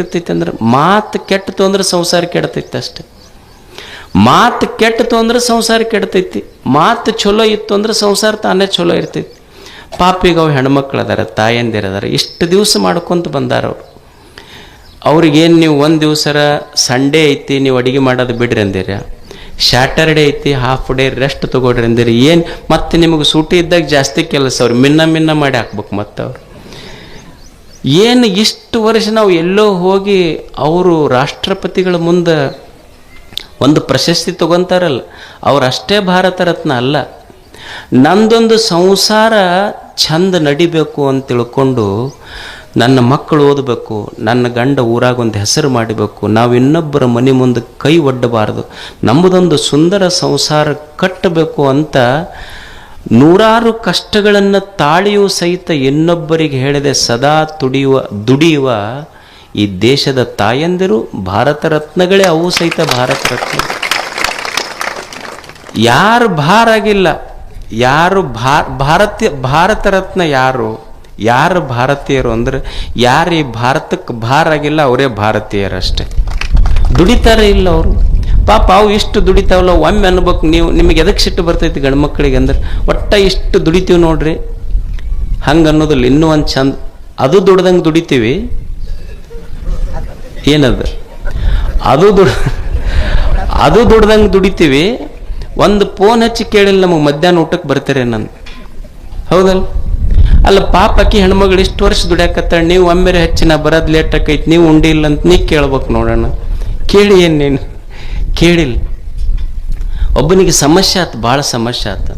ಕೆಟ್ಟಿರ್ತೈತಿ ಅಂದ್ರೆ ಮಾತು ಕೆಟ್ಟತು ಅಂದ್ರೆ ಸಂಸಾರ ಕೆಡ್ತೈತೆ ಅಷ್ಟೆ. ಮಾತು ಕೆಟ್ಟತು ಅಂದ್ರೆ ಸಂಸಾರ ಕೆಡ್ತೈತಿ. ಮಾತು ಚಲೋ ಇತ್ತು ಅಂದ್ರೆ ಸಂಸಾರ ತಾನೇ ಚಲೋ ಇರ್ತೈತಿ. ಪಾಪಿಗೆ ಅವು ಹೆಣ್ಮಕ್ಳು ಅದಾರ ತಾಯಂದಿರು ಅದಾರ ಇಷ್ಟು ದಿವಸ ಮಾಡ್ಕೊಂತ ಬಂದಾರ ಅವರು. ಅವ್ರಿಗೇನು ನೀವು ಒಂದು ದಿವಸರ ಸಂಡೇ ಐತಿ, ನೀವು ಅಡುಗೆ ಮಾಡೋದು ಬಿಡ್ರಿ ಅಂದಿರ. ಸ್ಯಾಟರ್ಡೇ ಐತಿ ಹಾಫ್ ಡೇ ರೆಸ್ಟ್ ತೊಗೊಡ್ರಿ ಅಂದಿರಿ. ಏನು ಮತ್ತೆ ನಿಮಗೆ ಸೂಟಿ ಇದ್ದಾಗ ಜಾಸ್ತಿ ಕೆಲಸ ಅವ್ರು. ಮಿನ್ನ ಮಿನ್ನ ಮಾಡಿ ಹಾಕ್ಬೇಕು ಮತ್ತೆ ಅವ್ರು. ಏನು ಇಷ್ಟು ವರ್ಷ ನಾವು ಎಲ್ಲೋ ಹೋಗಿ ಅವರು ರಾಷ್ಟ್ರಪತಿಗಳ ಮುಂದೆ ಒಂದು ಪ್ರಶಸ್ತಿ ತಗೊಂತಾರಲ್ಲ ಅವರಷ್ಟೇ ಭಾರತ ರತ್ನ ಅಲ್ಲ. ನಂದೊಂದು ಸಂಸಾರ ಚಂದ ನಡಿಬೇಕು ಅಂತ ತಿಳ್ಕೊಂಡು ನನ್ನ ಮಕ್ಕಳು ಓದಬೇಕು, ನನ್ನ ಗಂಡ ಊರಾಗೊಂದು ಹೆಸರು ಮಾಡಬೇಕು, ನಾವು ಇನ್ನೊಬ್ಬರ ಮನೆ ಮುಂದೆ ಕೈ ಒಡ್ಡಬಾರದು, ನಮ್ಮದೊಂದು ಸುಂದರ ಸಂಸಾರ ಕಟ್ಟಬೇಕು ಅಂತ ನೂರಾರು ಕಷ್ಟಗಳನ್ನು ತಾಳಿಯೂ ಸಹಿತ ಇನ್ನೊಬ್ಬರಿಗೆ ಹೇಳದೆ ಸದಾ ತುಡಿಯುವ, ದುಡಿಯುವ ಈ ದೇಶದ ತಾಯಂದಿರು ಭಾರತ ರತ್ನಗಳೇ, ಅವು ಸಹಿತ ಭಾರತ ರತ್ನ. ಯಾರು ಭಾರ ಆಗಿಲ್ಲ, ಯಾರು ಭಾರ ಭಾರತೀಯ, ಭಾರತ ರತ್ನ ಯಾರು? ಯಾರು ಭಾರತೀಯರು ಅಂದರೆ ಯಾರು ಈ ಭಾರತಕ್ಕೆ ಭಾರ ಆಗಿಲ್ಲ, ಅವರೇ ಭಾರತೀಯರಷ್ಟೇ. ದುಡಿತಾರೆ ಇಲ್ಲ ಅವರು. ಪಾಪ ಅವು ಇಷ್ಟು ದುಡಿತಾವಲ್ಲ, ಒಮ್ಮೆ ಅನ್ಬೇಕು ನೀವು, ನಿಮಗೆ ಎದಕ್ಕೆ ಸಿಟ್ಟು ಬರ್ತೈತಿ ಗಂಡು ಮಕ್ಕಳಿಗೆ ಅಂದ್ರೆ, ಒಟ್ಟ ಇಷ್ಟು ದುಡಿತೀವಿ ನೋಡ್ರಿ. ಹಂಗೆ ಅನ್ನೋದಿಲ್ಲ, ಇನ್ನೂ ಒಂದು ಚಂದ. ಅದು ದುಡ್ದಂಗೆ ದುಡಿತೀವಿ. ಏನದು? ಅದು ದುಡ್, ಅದು ದುಡ್ದಂಗೆ ದುಡಿತೀವಿ. ಒಂದು ಫೋನ್ ಹಚ್ಚಿ ಕೇಳಿಲ್ಲ, ನಮಗೆ ಮಧ್ಯಾಹ್ನ ಊಟಕ್ಕೆ ಬರ್ತಾರೆ ನಾನು. ಹೌದಲ್ಲ ಅಲ್ಲ, ಪಾಪ ಆಕಿ ಹೆಣ್ಮಗಳು ಇಷ್ಟು ವರ್ಷ ದುಡ್ಯಾಕತ್ತಾಳ, ನೀವು ಒಮ್ಮೆರೆ ಹಚ್ಚಿ ನಾ ಬರೋದು ಲೇಟ್ ಆಕೈತಿ, ನೀವು ಉಂಡಿಲ್ಲ ಅಂತ ನೀ ಕೇಳ್ಬೇಕು ನೋಡೋಣ ಕೇಳಿ ಏನು ನೀನು? ಕೇಳಿಲ್ಲ. ಒಬ್ಬನಿಗೆ ಸಮಸ್ಯೆ ಆತು, ಭಾಳ ಸಮಸ್ಯೆ ಆತು.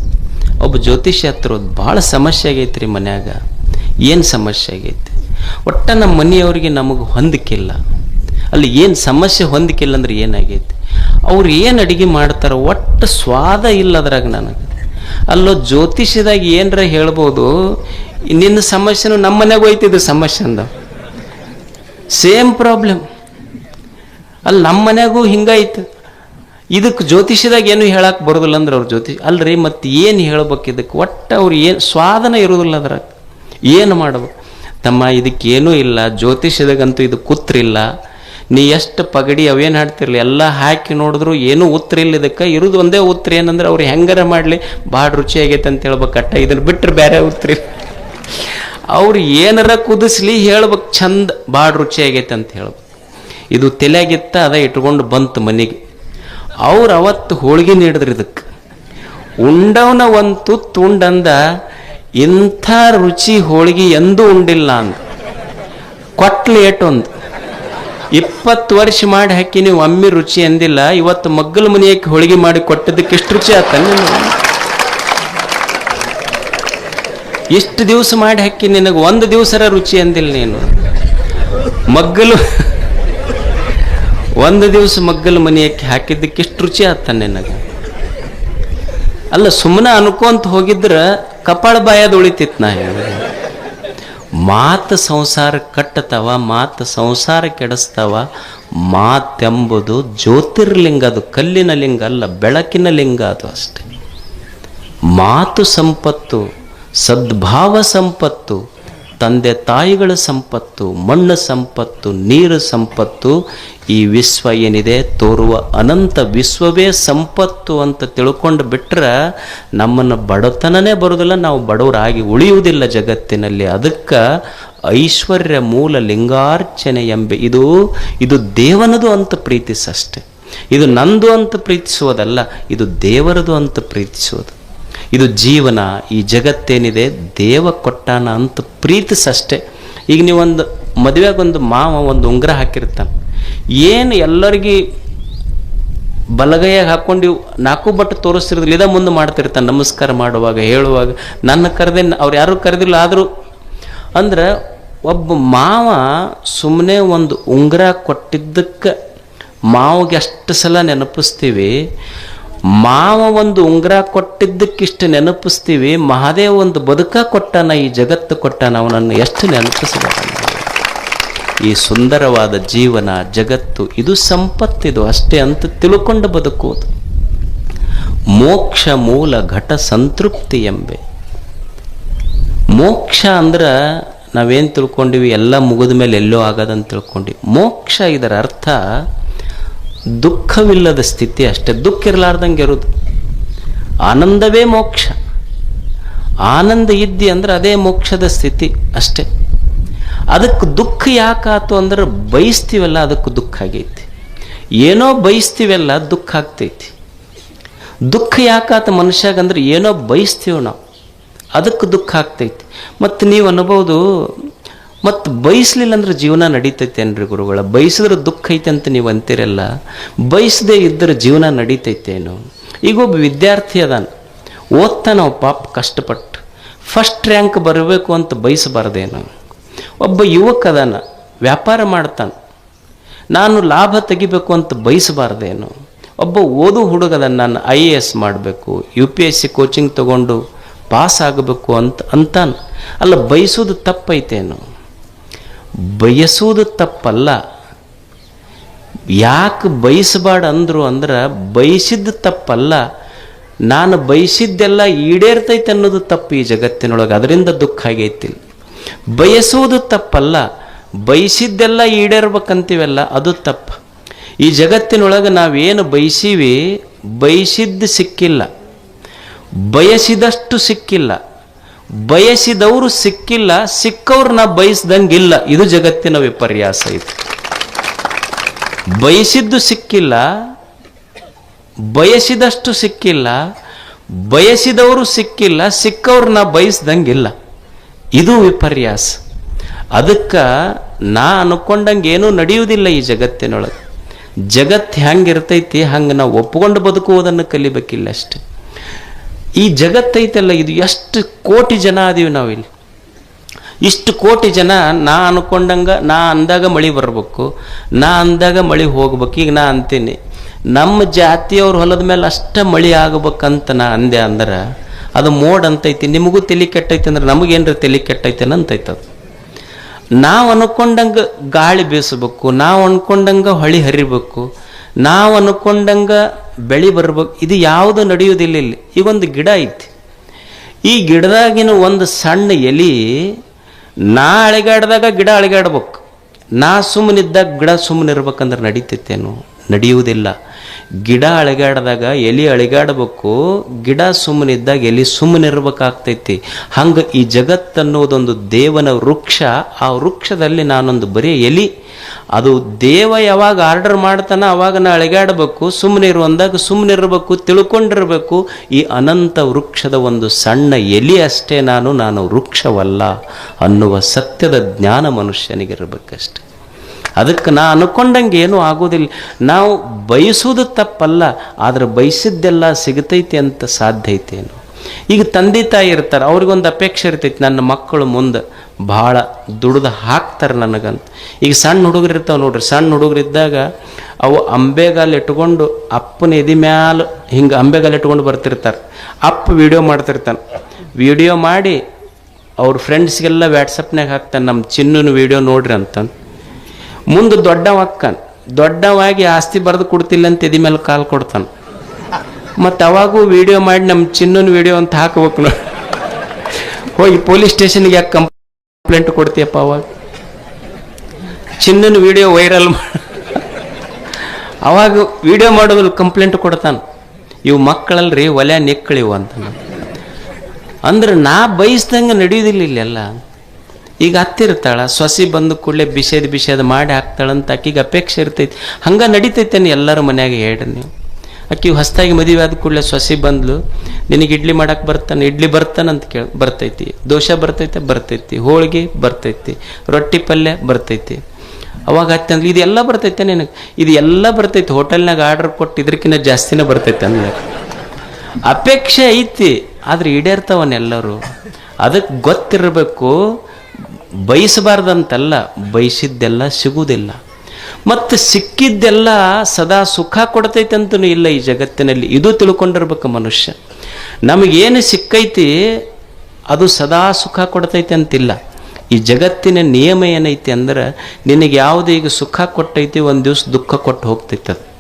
ಒಬ್ಬ ಜ್ಯೋತಿಷ್ಯ ಹತ್ರ ಭಾಳ ಸಮಸ್ಯೆ ಆಗೈತೆ ರೀ ಮನ್ಯಾಗ. ಏನು ಸಮಸ್ಯೆ ಆಗೈತಿ? ಒಟ್ಟ ನಮ್ಮ ಮನೆಯವ್ರಿಗೆ ನಮಗೆ ಹೊಂದಿಕಿಲ್ಲ. ಅಲ್ಲಿ ಏನು ಸಮಸ್ಯೆ ಹೊಂದಿಕಿಲ್ಲ ಅಂದ್ರೆ ಏನಾಗೈತಿ? ಅವ್ರು ಏನು ಅಡುಗೆ ಮಾಡ್ತಾರೋ ಒಟ್ಟು ಸ್ವಾದ ಇಲ್ಲ ಅದ್ರಾಗ ನನಗೆ. ಅಲ್ಲೋ ಜ್ಯೋತಿಷ್ಯದಾಗ ಏನರ ಹೇಳ್ಬೋದು, ನಿನ್ನ ಸಮಸ್ಯೆನೂ ನಮ್ಮ ಮನೆಗೆ ಹೋಯ್ತಿದ್ದು ಸಮಸ್ಯೆ ಅಂದ. ಸೇಮ್ ಪ್ರಾಬ್ಲಮ್ ಅಲ್ಲಿ ನಮ್ಮ ಮನೆಗೂ ಹಿಂಗಾಯ್ತು ಇದಕ್ಕೆ ಜ್ಯೋತಿಷ್ಯದಾಗ ಏನು ಹೇಳಕ್ ಬರೋದಿಲ್ಲ ಅಂದ್ರೆ ಅವ್ರ ಜ್ಯೋತಿಷ್ ಅಲ್ರಿ, ಮತ್ತೆ ಏನು ಹೇಳ್ಬೇಕು ಇದಕ್ಕೆ? ಒಟ್ಟು ಅವ್ರು ಏನು ಸ್ವಾದನ ಇರೋದಿಲ್ಲ ಅದ್ರಾಗ. ಏನು ಮಾಡ್ಬೇಕು ತಮ್ಮ ಇದಕ್ಕೇನೂ ಇಲ್ಲ, ಜ್ಯೋತಿಷ್ಯದಾಗಂತೂ ಇದು ಕೂತ್ರಿಲ್ಲ. ನೀ ಎಷ್ಟು ಪಗಡಿ ಅವೇನು ಹಾಡ್ತಿರ್ಲಿ, ಎಲ್ಲ ಹಾಕಿ ನೋಡಿದ್ರು ಏನೂ ಉತ್ತರ ಇಲ್ಲ ಇದಕ್ಕೆ. ಇರೋದು ಒಂದೇ ಉತ್ತರ ಏನಂದ್ರೆ ಅವ್ರು ಹೆಂಗಾರ ಮಾಡಲಿ? ಭಾಳ ರುಚಿ ಆಗೈತೆ ಅಂತ ಹೇಳ್ಬೇಕು ಅಟ್ಟ. ಇದನ್ನು ಬಿಟ್ಟರೆ ಬೇರೆ ಉತ್ತರ. ಅವ್ರು ಏನಾರ ಕುದಿಸ್ಲಿ ಹೇಳ್ಬೇಕು ಚಂದ ಭಾಳ ರುಚಿ ಆಗೈತೆ ಅಂತ ಹೇಳ್ಬೇಕು. ಇದು ತಲೆಯಾಗಿತ್ತ ಅದ ಇಟ್ಕೊಂಡು ಬಂತು ಮನೆಗೆ. ಅವ್ರು ಅವತ್ತು ಹೋಳಿಗೆ ನೀಡಿದ್ರು ಇದಕ್ಕೆ. ಉಂಡವನ ಒಂದು ತುತ್ತು ಉಂಡಂದ ಇಂಥ ರುಚಿ ಹೋಳಿಗೆ ಎಂದೂ ಉಂಡಿಲ್ಲ ಅಂದ. ಕೊಟ್ಲು ಒಂದು. ಇಪ್ಪತ್ತು ವರ್ಷ ಮಾಡಿ ಹಾಕಿ ನೀವು ಒಮ್ಮೆ ರುಚಿ ಎಂದಿಲ್ಲ, ಇವತ್ತು ಮಗ್ಗಲ ಮನೆಯಕ್ಕೆ ಹೋಳಿಗೆ ಮಾಡಿ ಕೊಟ್ಟದಕ್ಕೆ ಎಷ್ಟು ರುಚಿ ಆತ ಎಷ್ಟು ದಿವಸ ಮಾಡಿ ಹಾಕಿ ನಿನಗೆ ಒಂದು ದಿವಸರ ರುಚಿ ಅಂದಿಲ್ಲ ನೀನು. ಮಗ್ಗಲು ಒಂದು ದಿವಸ ಮಗ್ಗಲ ಮನೆಯಕ್ಕೆ ಹಾಕಿದ್ದಕ್ಕೆ ಎಷ್ಟು ರುಚಿ ಆತ ನಿನಗೆ? ಅಲ್ಲ ಸುಮ್ಮನೆ ಅನ್ಕೊಂತ ಹೋಗಿದ್ರ ಕಪಾಳ ಬಾಯದ ಉಳಿತಿತ್ತು ನಾ ಹೇಳಿದೆ. ಮಾತು ಸಂಸಾರ ಕಟ್ಟತವ, ಮಾತು ಸಂಸಾರ ಕೆಡಿಸ್ತಾವ, ಮಾತೆಂಬುದು ಜ್ಯೋತಿರ್ಲಿಂಗ ಅದು, ಕಲ್ಲಿನ ಲಿಂಗ ಅಲ್ಲ, ಬೆಳಕಿನ ಲಿಂಗ ಅದು ಅಷ್ಟೆ. ಮಾತು ಸಂಪತ್ತು, ಸದ್ಭಾವ ಸಂಪತ್ತು ತಂದೆ ತಾಯಿಗಳ ಸಂಪತ್ತು, ಮಣ್ಣು ಸಂಪತ್ತು, ನೀರು ಸಂಪತ್ತು, ಈ ವಿಶ್ವ ಏನಿದೆ? ತೋರುವ ಅನಂತ ವಿಶ್ವವೇ ಸಂಪತ್ತು ಅಂತ ತಿಳ್ಕೊಂಡು ಬಿಟ್ರೆ ನಮ್ಮನ್ನು ಬಡತನನೇ ಬರೋದಿಲ್ಲ, ನಾವು ಬಡವರಾಗಿ ಉಳಿಯುವುದಿಲ್ಲ ಜಗತ್ತಿನಲ್ಲಿ. ಅದಕ್ಕೆ ಐಶ್ವರ್ಯ ಮೂಲ ಲಿಂಗಾರ್ಚನೆ ಎಂಬೆ. ಇದು ಇದು ದೇವನದು ಅಂತ ಪ್ರೀತಿಸಷ್ಟೆ. ಇದು ನಂದು ಅಂತ ಪ್ರೀತಿಸುವುದಲ್ಲ, ಇದು ದೇವರದು ಅಂತ ಪ್ರೀತಿಸುವುದು. ಇದು ಜೀವನ, ಈ ಜಗತ್ತೇನಿದೆ, ದೇವ ಕೊಟ್ಟಾನ ಅಂತ ಪ್ರೀತಿಸಷ್ಟೇ. ಈಗ ನೀವೊಂದು ಮದುವೆಗೊಂದು ಮಾವ ಒಂದು ಉಂಗುರ ಹಾಕಿರ್ತಾನೆ. ಏನು ಎಲ್ಲರಿಗೆ ಬಲಗೈಯಾಗಿ ಹಾಕ್ಕೊಂಡು ನಾಲ್ಕು ಬಟ್ಟು ತೋರಿಸ್ತಿರೋದಿಲ್ಲ ಇದ ಮುಂದೆ ಮಾಡ್ತಿರ್ತಾನೆ, ನಮಸ್ಕಾರ ಮಾಡುವಾಗ, ಹೇಳುವಾಗ. ನನ್ನ ಕರೆದೇ, ಅವ್ರು ಯಾರು ಕರೆದಿಲ್ಲ, ಆದರೂ ಅಂದ್ರೆ ಒಬ್ಬ ಮಾವ ಸುಮ್ಮನೆ ಒಂದು ಉಂಗುರ ಕೊಟ್ಟಿದ್ದಕ್ಕೆ ಮಾವಿಗೆ ಅಷ್ಟು ಸಲ ನೆನಪಿಸ್ತೀವಿ. ಮಾವ ಒಂದು ಉಂಗ್ರ ಕೊಟ್ಟಿದ್ದಕ್ಕಿಷ್ಟು ನೆನಪಿಸ್ತೀವಿ, ಮಹಾದೇವ ಒಂದು ಬದುಕ ಕೊಟ್ಟಾನ, ಈ ಜಗತ್ತು ಕೊಟ್ಟಾನ, ಅವನನ್ನು ಎಷ್ಟು ನೆನಪಿಸಬೇಕು ಈ ಸುಂದರವಾದ ಜೀವನ, ಜಗತ್ತು, ಇದು ಸಂಪತ್ತಿದು ಅಷ್ಟೇ ಅಂತ ತಿಳ್ಕೊಂಡು ಬದುಕುವುದು. ಮೋಕ್ಷ ಮೂಲ ಘಟ ಸಂತೃಪ್ತಿ ಎಂಬೆ. ಮೋಕ್ಷ ಅಂದ್ರೆ ನಾವೇನು ತಿಳ್ಕೊಂಡಿವಿ, ಎಲ್ಲ ಮುಗಿದ ಮೇಲೆ ಎಲ್ಲೋ ಆಗದಂತ ತಿಳ್ಕೊಂಡಿವಿ. ಮೋಕ್ಷ ಇದರ ಅರ್ಥ ದುಃಖವಿಲ್ಲದ ಸ್ಥಿತಿ ಅಷ್ಟೇ. ದುಃಖ ಇರಲಾರ್ದಂಗೆ ಇರೋದು. ಆನಂದವೇ ಮೋಕ್ಷ. ಆನಂದ ಇದ್ದಿ ಅಂದ್ರೆ ಅದೇ ಮೋಕ್ಷದ ಸ್ಥಿತಿ ಅಷ್ಟೇ. ಅದಕ್ಕೆ ದುಃಖ ಯಾಕಾತು ಅಂದ್ರೆ ಬಯಸ್ತೀವಲ್ಲ, ಅದಕ್ಕೆ ದುಃಖ ಆಗೈತಿ. ಏನೋ ಬಯಸ್ತೀವಲ್ಲ, ದುಃಖ ಆಗ್ತೈತಿ. ದುಃಖ ಯಾಕಾತ ಮನುಷ್ಯಾಗಂದ್ರೆ ಏನೋ ಬಯಸ್ತೀವಿ ನಾವು. ಅದಕ್ಕೆ ದುಃಖ ಆಗ್ತೈತಿ. ಮತ್ತು ನೀವು ಅನ್ಬೋದು ಮತ್ತು ಬಯಸ್ಲಿಲ್ಲ ಅಂದ್ರೆ ಜೀವನ ನಡೀತೈತೆ ಏನ್ರಿ ಗುರುಗಳ? ಬಯಸಿದ್ರೆ ದುಃಖ ಐತೆ ಅಂತ ನೀವು ಅಂತೀರಲ್ಲ? ಬಯಸದೇ ಇದ್ದರೆ ಜೀವನ ನಡೀತೈತೇನು ಈಗ ಒಬ್ಬ ವಿದ್ಯಾರ್ಥಿ ಅದಾನ. ಓದ್ತಾನವ ಪಾಪ ಕಷ್ಟಪಟ್ಟು. ಫಸ್ಟ್ ರ್ಯಾಂಕ್ ಬರಬೇಕು ಅಂತ ಬಯಸಬಾರ್ದೇನು ಒಬ್ಬ ಯುವಕ ಅದಾನ, ವ್ಯಾಪಾರ ಮಾಡ್ತಾನೆ. ನಾನು ಲಾಭ ತೆಗಿಬೇಕು ಅಂತ ಬಯಸಬಾರ್ದೇನು ಒಬ್ಬ ಓದು ಹುಡುಗದ ನಾನು ಐ ಎ ಎಸ್ ಮಾಡಬೇಕು, U P S C coaching ತಗೊಂಡು ಪಾಸ್ ಆಗಬೇಕು ಅಂತ ಅಂತಾನೆ. ಅಲ್ಲ ಬಯಸೋದು ತಪ್ಪೈತೇನು? ಬಯಸುವುದು ತಪ್ಪಲ್ಲ. ಯಾಕೆ ಬಯಸಬಾರ್ದು ಅಂದರು ಅಂದ್ರೆ ಬಯಸಿದ್ದು ತಪ್ಪಲ್ಲ. ನಾನು ಬಯಸಿದ್ದೆಲ್ಲ ಈಡೇರ್ತೈತೆ ಅನ್ನೋದು ತಪ್ಪು ಈ ಜಗತ್ತಿನೊಳಗೆ. ಅದರಿಂದ ದುಃಖ ಆಗೈತಿ. ಬಯಸೋದು ತಪ್ಪಲ್ಲ. ಬಯಸಿದ್ದೆಲ್ಲ ಈಡೇರ್ಬೇಕಂತೀವಲ್ಲ, ಅದು ತಪ್ಪು. ಈ ಜಗತ್ತಿನೊಳಗೆ ನಾವೇನು ಬಯಸೀವಿ? ಬಯಸಿದ್ದು ಸಿಕ್ಕಿಲ್ಲ. ಬಯಸಿದಷ್ಟು ಸಿಕ್ಕಿಲ್ಲ. ಬಯಸಿದವರು ಸಿಕ್ಕಿಲ್ಲ, ಸಿಕ್ಕವ್ರನ್ನ ಬಯಸ್ದಂಗಿಲ್ಲ. ಇದು ಜಗತ್ತಿನ ವಿಪರ್ಯಾಸ ಇದು. ಬಯಸಿದ್ದು ಸಿಕ್ಕಿಲ್ಲ, ಬಯಸಿದಷ್ಟು ಸಿಕ್ಕಿಲ್ಲ, ಬಯಸಿದವರು ಸಿಕ್ಕಿಲ್ಲ, ಸಿಕ್ಕವ್ರನ್ನ ಬಯಸ್ದಂಗಿಲ್ಲ. ಇದು ವಿಪರ್ಯಾಸ. ಅದಕ್ಕೆ ನಾ ಅನ್ಕೊಂಡಂಗೆ ಏನೂ ನಡೆಯುವುದಿಲ್ಲ ಈ ಜಗತ್ತಿನೊಳಗೆ. ಜಗತ್ತು ಹೆಂಗಿರ್ತೈತಿ, ಹಂಗೆ ನಾವು ಒಪ್ಕೊಂಡು ಬದುಕುವುದನ್ನು ಕಲಿಬೇಕಿಲ್ಲ ಅಷ್ಟೆ. ಈ ಜಗತ್ತೈತಲ್ಲ ಇದು ಎಷ್ಟು ಕೋಟಿ ಜನ ಅದೀವಿ ನಾವಿಲ್ಲಿ. ಇಷ್ಟು ಕೋಟಿ ಜನ ನಾ ಅನ್ಕೊಂಡಂಗ, ನಾ ಅಂದಾಗ ಮಳೆ ಬರ್ಬೇಕು, ನಾ ಅಂದಾಗ ಮಳೆ ಹೋಗ್ಬೇಕು, ಈಗ ನಾ ಅಂತೀನಿ. ನಮ್ಮ ಜಾತಿಯವ್ರ ಹೊಲದ ಮೇಲೆ ಅಷ್ಟ ಮಳೆ ಆಗ್ಬೇಕಂತ ನಾ ಅಂದೆ ಅಂದ್ರೆ, ಅದು ಮೋಡ್ ಅಂತೈತಿ. ನಿಮಗೂ ತಲೆ ಕೆಟ್ಟೈತಿ ಅಂದ್ರೆ ನಮಗೇನ್ರ ತಲೆ ಕೆಟ್ಟೈತೆ ಅಂತೈತ ನಾವು ಅನ್ಕೊಂಡಂಗ ಗಾಳಿ ಬೀಸಬೇಕು, ನಾವು ಅನ್ಕೊಂಡಂಗ ಹೊಳಿ ಹರಿಬೇಕು, ನಾವು ಅನ್ಕೊಂಡಂಗ ಬೆಳಿ ಬರ್ಬೇಕು. ಇದು ಯಾವುದು ನಡೆಯುವುದಿಲ್ಲ ಇಲ್ಲಿ. ಈಗೊಂದು ಗಿಡ ಐತಿ. ಈ ಗಿಡದಾಗಿನ ಒಂದು ಸಣ್ಣ ಎಲಿ ನಾ ಅಳಿಗಾಡ್ದಾಗ ಗಿಡ ಅಳಿಗಾಡ್ಬೇಕು. ನಾ ಸುಮ್ಮನಿದ್ದಾಗ ಗಿಡ ಸುಮ್ಮನಿರ್ಬೇಕಂದ್ರೆ ನಡೀತೈತೇನು. ನಡೆಯುವುದಿಲ್ಲ. ಗಿಡ ಅಳಿಗಾಡ್ದಾಗ ಎಲಿ ಅಳಿಗಾಡಬೇಕು, ಗಿಡ ಸುಮ್ಮನಿದ್ದಾಗ ಎಲಿ ಸುಮ್ಮನಿರ್ಬೇಕಾಗ್ತೈತಿ. ಹಂಗೆ ಈ ಜಗತ್ತನ್ನೋದೊಂದು ದೇವನ ವೃಕ್ಷ, ಆ ವೃಕ್ಷದಲ್ಲಿ ನಾನೊಂದು ಬರೀ ಎಲಿ. ಅದು ದೇವ ಯಾವಾಗ ಆರ್ಡರ್ ಮಾಡ್ತಾನ ಅವಾಗ ನಾ ಅಳಿಗಾಡಬೇಕು ಸುಮ್ಮನೆ ಇರು ಅಂದಾಗ ತಿಳ್ಕೊಂಡಿರ್ಬೇಕು. ಈ ಅನಂತ ವೃಕ್ಷದ ಒಂದು ಸಣ್ಣ ಎಲಿ ಅಷ್ಟೇ ನಾನು ನಾನು ವೃಕ್ಷವಲ್ಲ ಅನ್ನುವ ಸತ್ಯದ ಜ್ಞಾನ ಮನುಷ್ಯನಿಗಿರ್ಬೇಕಷ್ಟೆ. ಅದಕ್ಕೆ ನಾ ಅನ್ಕೊಂಡಂಗೆ ಏನೂ ಆಗೋದಿಲ್ಲ. ನಾವು ಬಯಸೋದು ತಪ್ಪಲ್ಲ, ಆದರೆ ಬಯಸಿದ್ದೆಲ್ಲ ಸಿಗತೈತಿ ಅಂತ ಸಾಧ್ಯ ಐತೇನು ಈಗ ತಂದೆ ತಾಯಿ ಇರ್ತಾರೆ, ಅವ್ರಿಗೊಂದು ಅಪೇಕ್ಷೆ ಇರ್ತೈತಿ, ನನ್ನ ಮಕ್ಕಳು ಮುಂದೆ ಭಾಳ ದುಡ್ದು ಹಾಕ್ತಾರೆ ನನಗಂತ. ಈಗ ಸಣ್ಣ ಹುಡುಗರು ಇರ್ತಾವೆ ನೋಡ್ರಿ, ಸಣ್ಣ ಹುಡುಗರಿದ್ದಾಗ ಅವು ಅಂಬೆಗಾಲ್ ಇಟ್ಕೊಂಡು ಅಪ್ಪನ ಎದಿ ಮ್ಯಾಲ ಹಿಂಗೆ ಅಂಬೆಗಾಲ್ ಇಟ್ಕೊಂಡು ಬರ್ತಿರ್ತಾರೆ. ಅಪ್ಪ ವಿಡಿಯೋ ಮಾಡ್ತಿರ್ತಾನೆ. ವಿಡಿಯೋ ಮಾಡಿ ಅವ್ರ ಫ್ರೆಂಡ್ಸ್ಗೆಲ್ಲ ವ್ಯಾಟ್ಸಪ್ನಾಗ ಹಾಕ್ತಾನೆ, ನಮ್ಮ ಚಿನ್ನನ ವಿಡಿಯೋ ನೋಡ್ರಿ ಅಂತ ಮುಂದೆ ದೊಡ್ಡವ ಅಕ್ಕನ್ ದೊಡ್ಡವಾಗಿ ಆಸ್ತಿ ಬರೆದು ಕೊಡ್ತಿಲ್ಲ ಅಂತ ಎದಿ ಮೇಲೆ ಕಾಲು ಕೊಡ್ತಾನೆ. ಮತ್ತು ಅವಾಗೂ ವಿಡಿಯೋ ಮಾಡಿ ನಮ್ಮ ಚಿನ್ನನ ವಿಡಿಯೋ ಅಂತ ಹಾಕಬೇಕು ನೋಡಿ. ಹೋಗಿ ಪೊಲೀಸ್ ಸ್ಟೇಷನ್ಗೆ ಯಾಕೆ ಕಂಪ್ಲೇಂಟ್ ಕೊಡ್ತೀಯಪ್ಪ ಅವಾಗ? ಚಿನ್ನನ ವಿಡಿಯೋ ವೈರಲ್ ಅವಾಗ ವಿಡಿಯೋ ಮಾಡೋದ್ರಲ್ಲಿ ಕಂಪ್ಲೇಂಟ್ ಕೊಡ್ತಾನೆ. ಇವು ಮಕ್ಕಳಲ್ರಿ ಒಲೆ ನೆಕ್ಕಳಿವು ಅಂತ ಅಂದ್ರೆ ನಾ ಬಯಸ್ದಂಗೆ ನಡೆಯೋದಿಲ್ಲ ಇಲ್ಲೆಲ್ಲ ಈಗ ಹತ್ತಿರ್ತಾಳ, ಸೊಸಿ ಬಂದ ಕೂಡಲೇ ಬಿಸೇದು ಬಿಸೇದು ಮಾಡಿ ಹಾಕ್ತಾಳಂತ ಆಕಿಗೆ ಅಪೇಕ್ಷೆ ಇರ್ತೈತಿ. ಹಂಗೆ ನಡೀತೈತೇನೆ ಎಲ್ಲರ ಮನ್ಯಾಗ ಹೇಳ್ರಿ ನೀವು. ಆಕಿ ಹೊಸ್ದಾಗಿ ಮದುವೆ ಆದ ಕೂಡಲೇ ಸೊಸಿ ಬಂದ್ಲು, ನಿನಗೆ ಇಡ್ಲಿ ಮಾಡಕ್ಕೆ ಬರ್ತಾನೆ, ಇಡ್ಲಿ ಬರ್ತಾನೆ ಅಂತ ಕೇಳಿ, ಬರ್ತೈತಿ. ದೋಸೆ ಬರ್ತೈತೆ, ಬರ್ತೈತಿ. ಹೋಳಿಗೆ ಬರ್ತೈತಿ. ರೊಟ್ಟಿ ಪಲ್ಯ ಬರ್ತೈತಿ. ಅವಾಗ ಹತ್ತಂದ್ರೆ ಇದೆಲ್ಲ ಬರ್ತೈತೆ ನಿನಗೆ? ಇದು ಎಲ್ಲ ಬರ್ತೈತಿ. ಹೋಟೆಲ್ನಾಗ ಆರ್ಡರ್ ಕೊಟ್ಟು ಇದಕ್ಕಿಂತ ಜಾಸ್ತಿನೇ ಬರ್ತೈತೆ ಅಂದ್ಲ. ಅಪೇಕ್ಷೆ ಐತಿ, ಆದ್ರೆ ಈಡೇರ್ತಾವನ್ನೆಲ್ಲರೂ ಅದಕ್ಕೆ ಗೊತ್ತಿರಬೇಕು ಬಯಸಬಾರ್ದಂತಲ್ಲ, ಬಯಸಿದ್ದೆಲ್ಲ ಸಿಗುವುದಿಲ್ಲ. ಮತ್ತು ಸಿಕ್ಕಿದ್ದೆಲ್ಲ ಸದಾ ಸುಖ ಕೊಡ್ತೈತೆ ಅಂತನೂ ಇಲ್ಲ ಈ ಜಗತ್ತಿನಲ್ಲಿ. ಇದು ತಿಳ್ಕೊಂಡಿರ್ಬೇಕು ಮನುಷ್ಯ. ನಮಗೇನು ಸಿಕ್ಕೈತಿ, ಅದು ಸದಾ ಸುಖ ಕೊಡ್ತೈತೆ ಅಂತಿಲ್ಲ ಈ ಜಗತ್ತಿನ ನಿಯಮ ಏನೈತಿ ಅಂದ್ರೆ, ನಿನಗೆ ಯಾವುದು ಈಗ ಸುಖ ಕೊಟ್ಟೈತಿ, ಒಂದು ದಿವ್ಸ ದುಃಖ ಕೊಟ್ಟು ಹೋಗ್ತೈತೆ ಅದು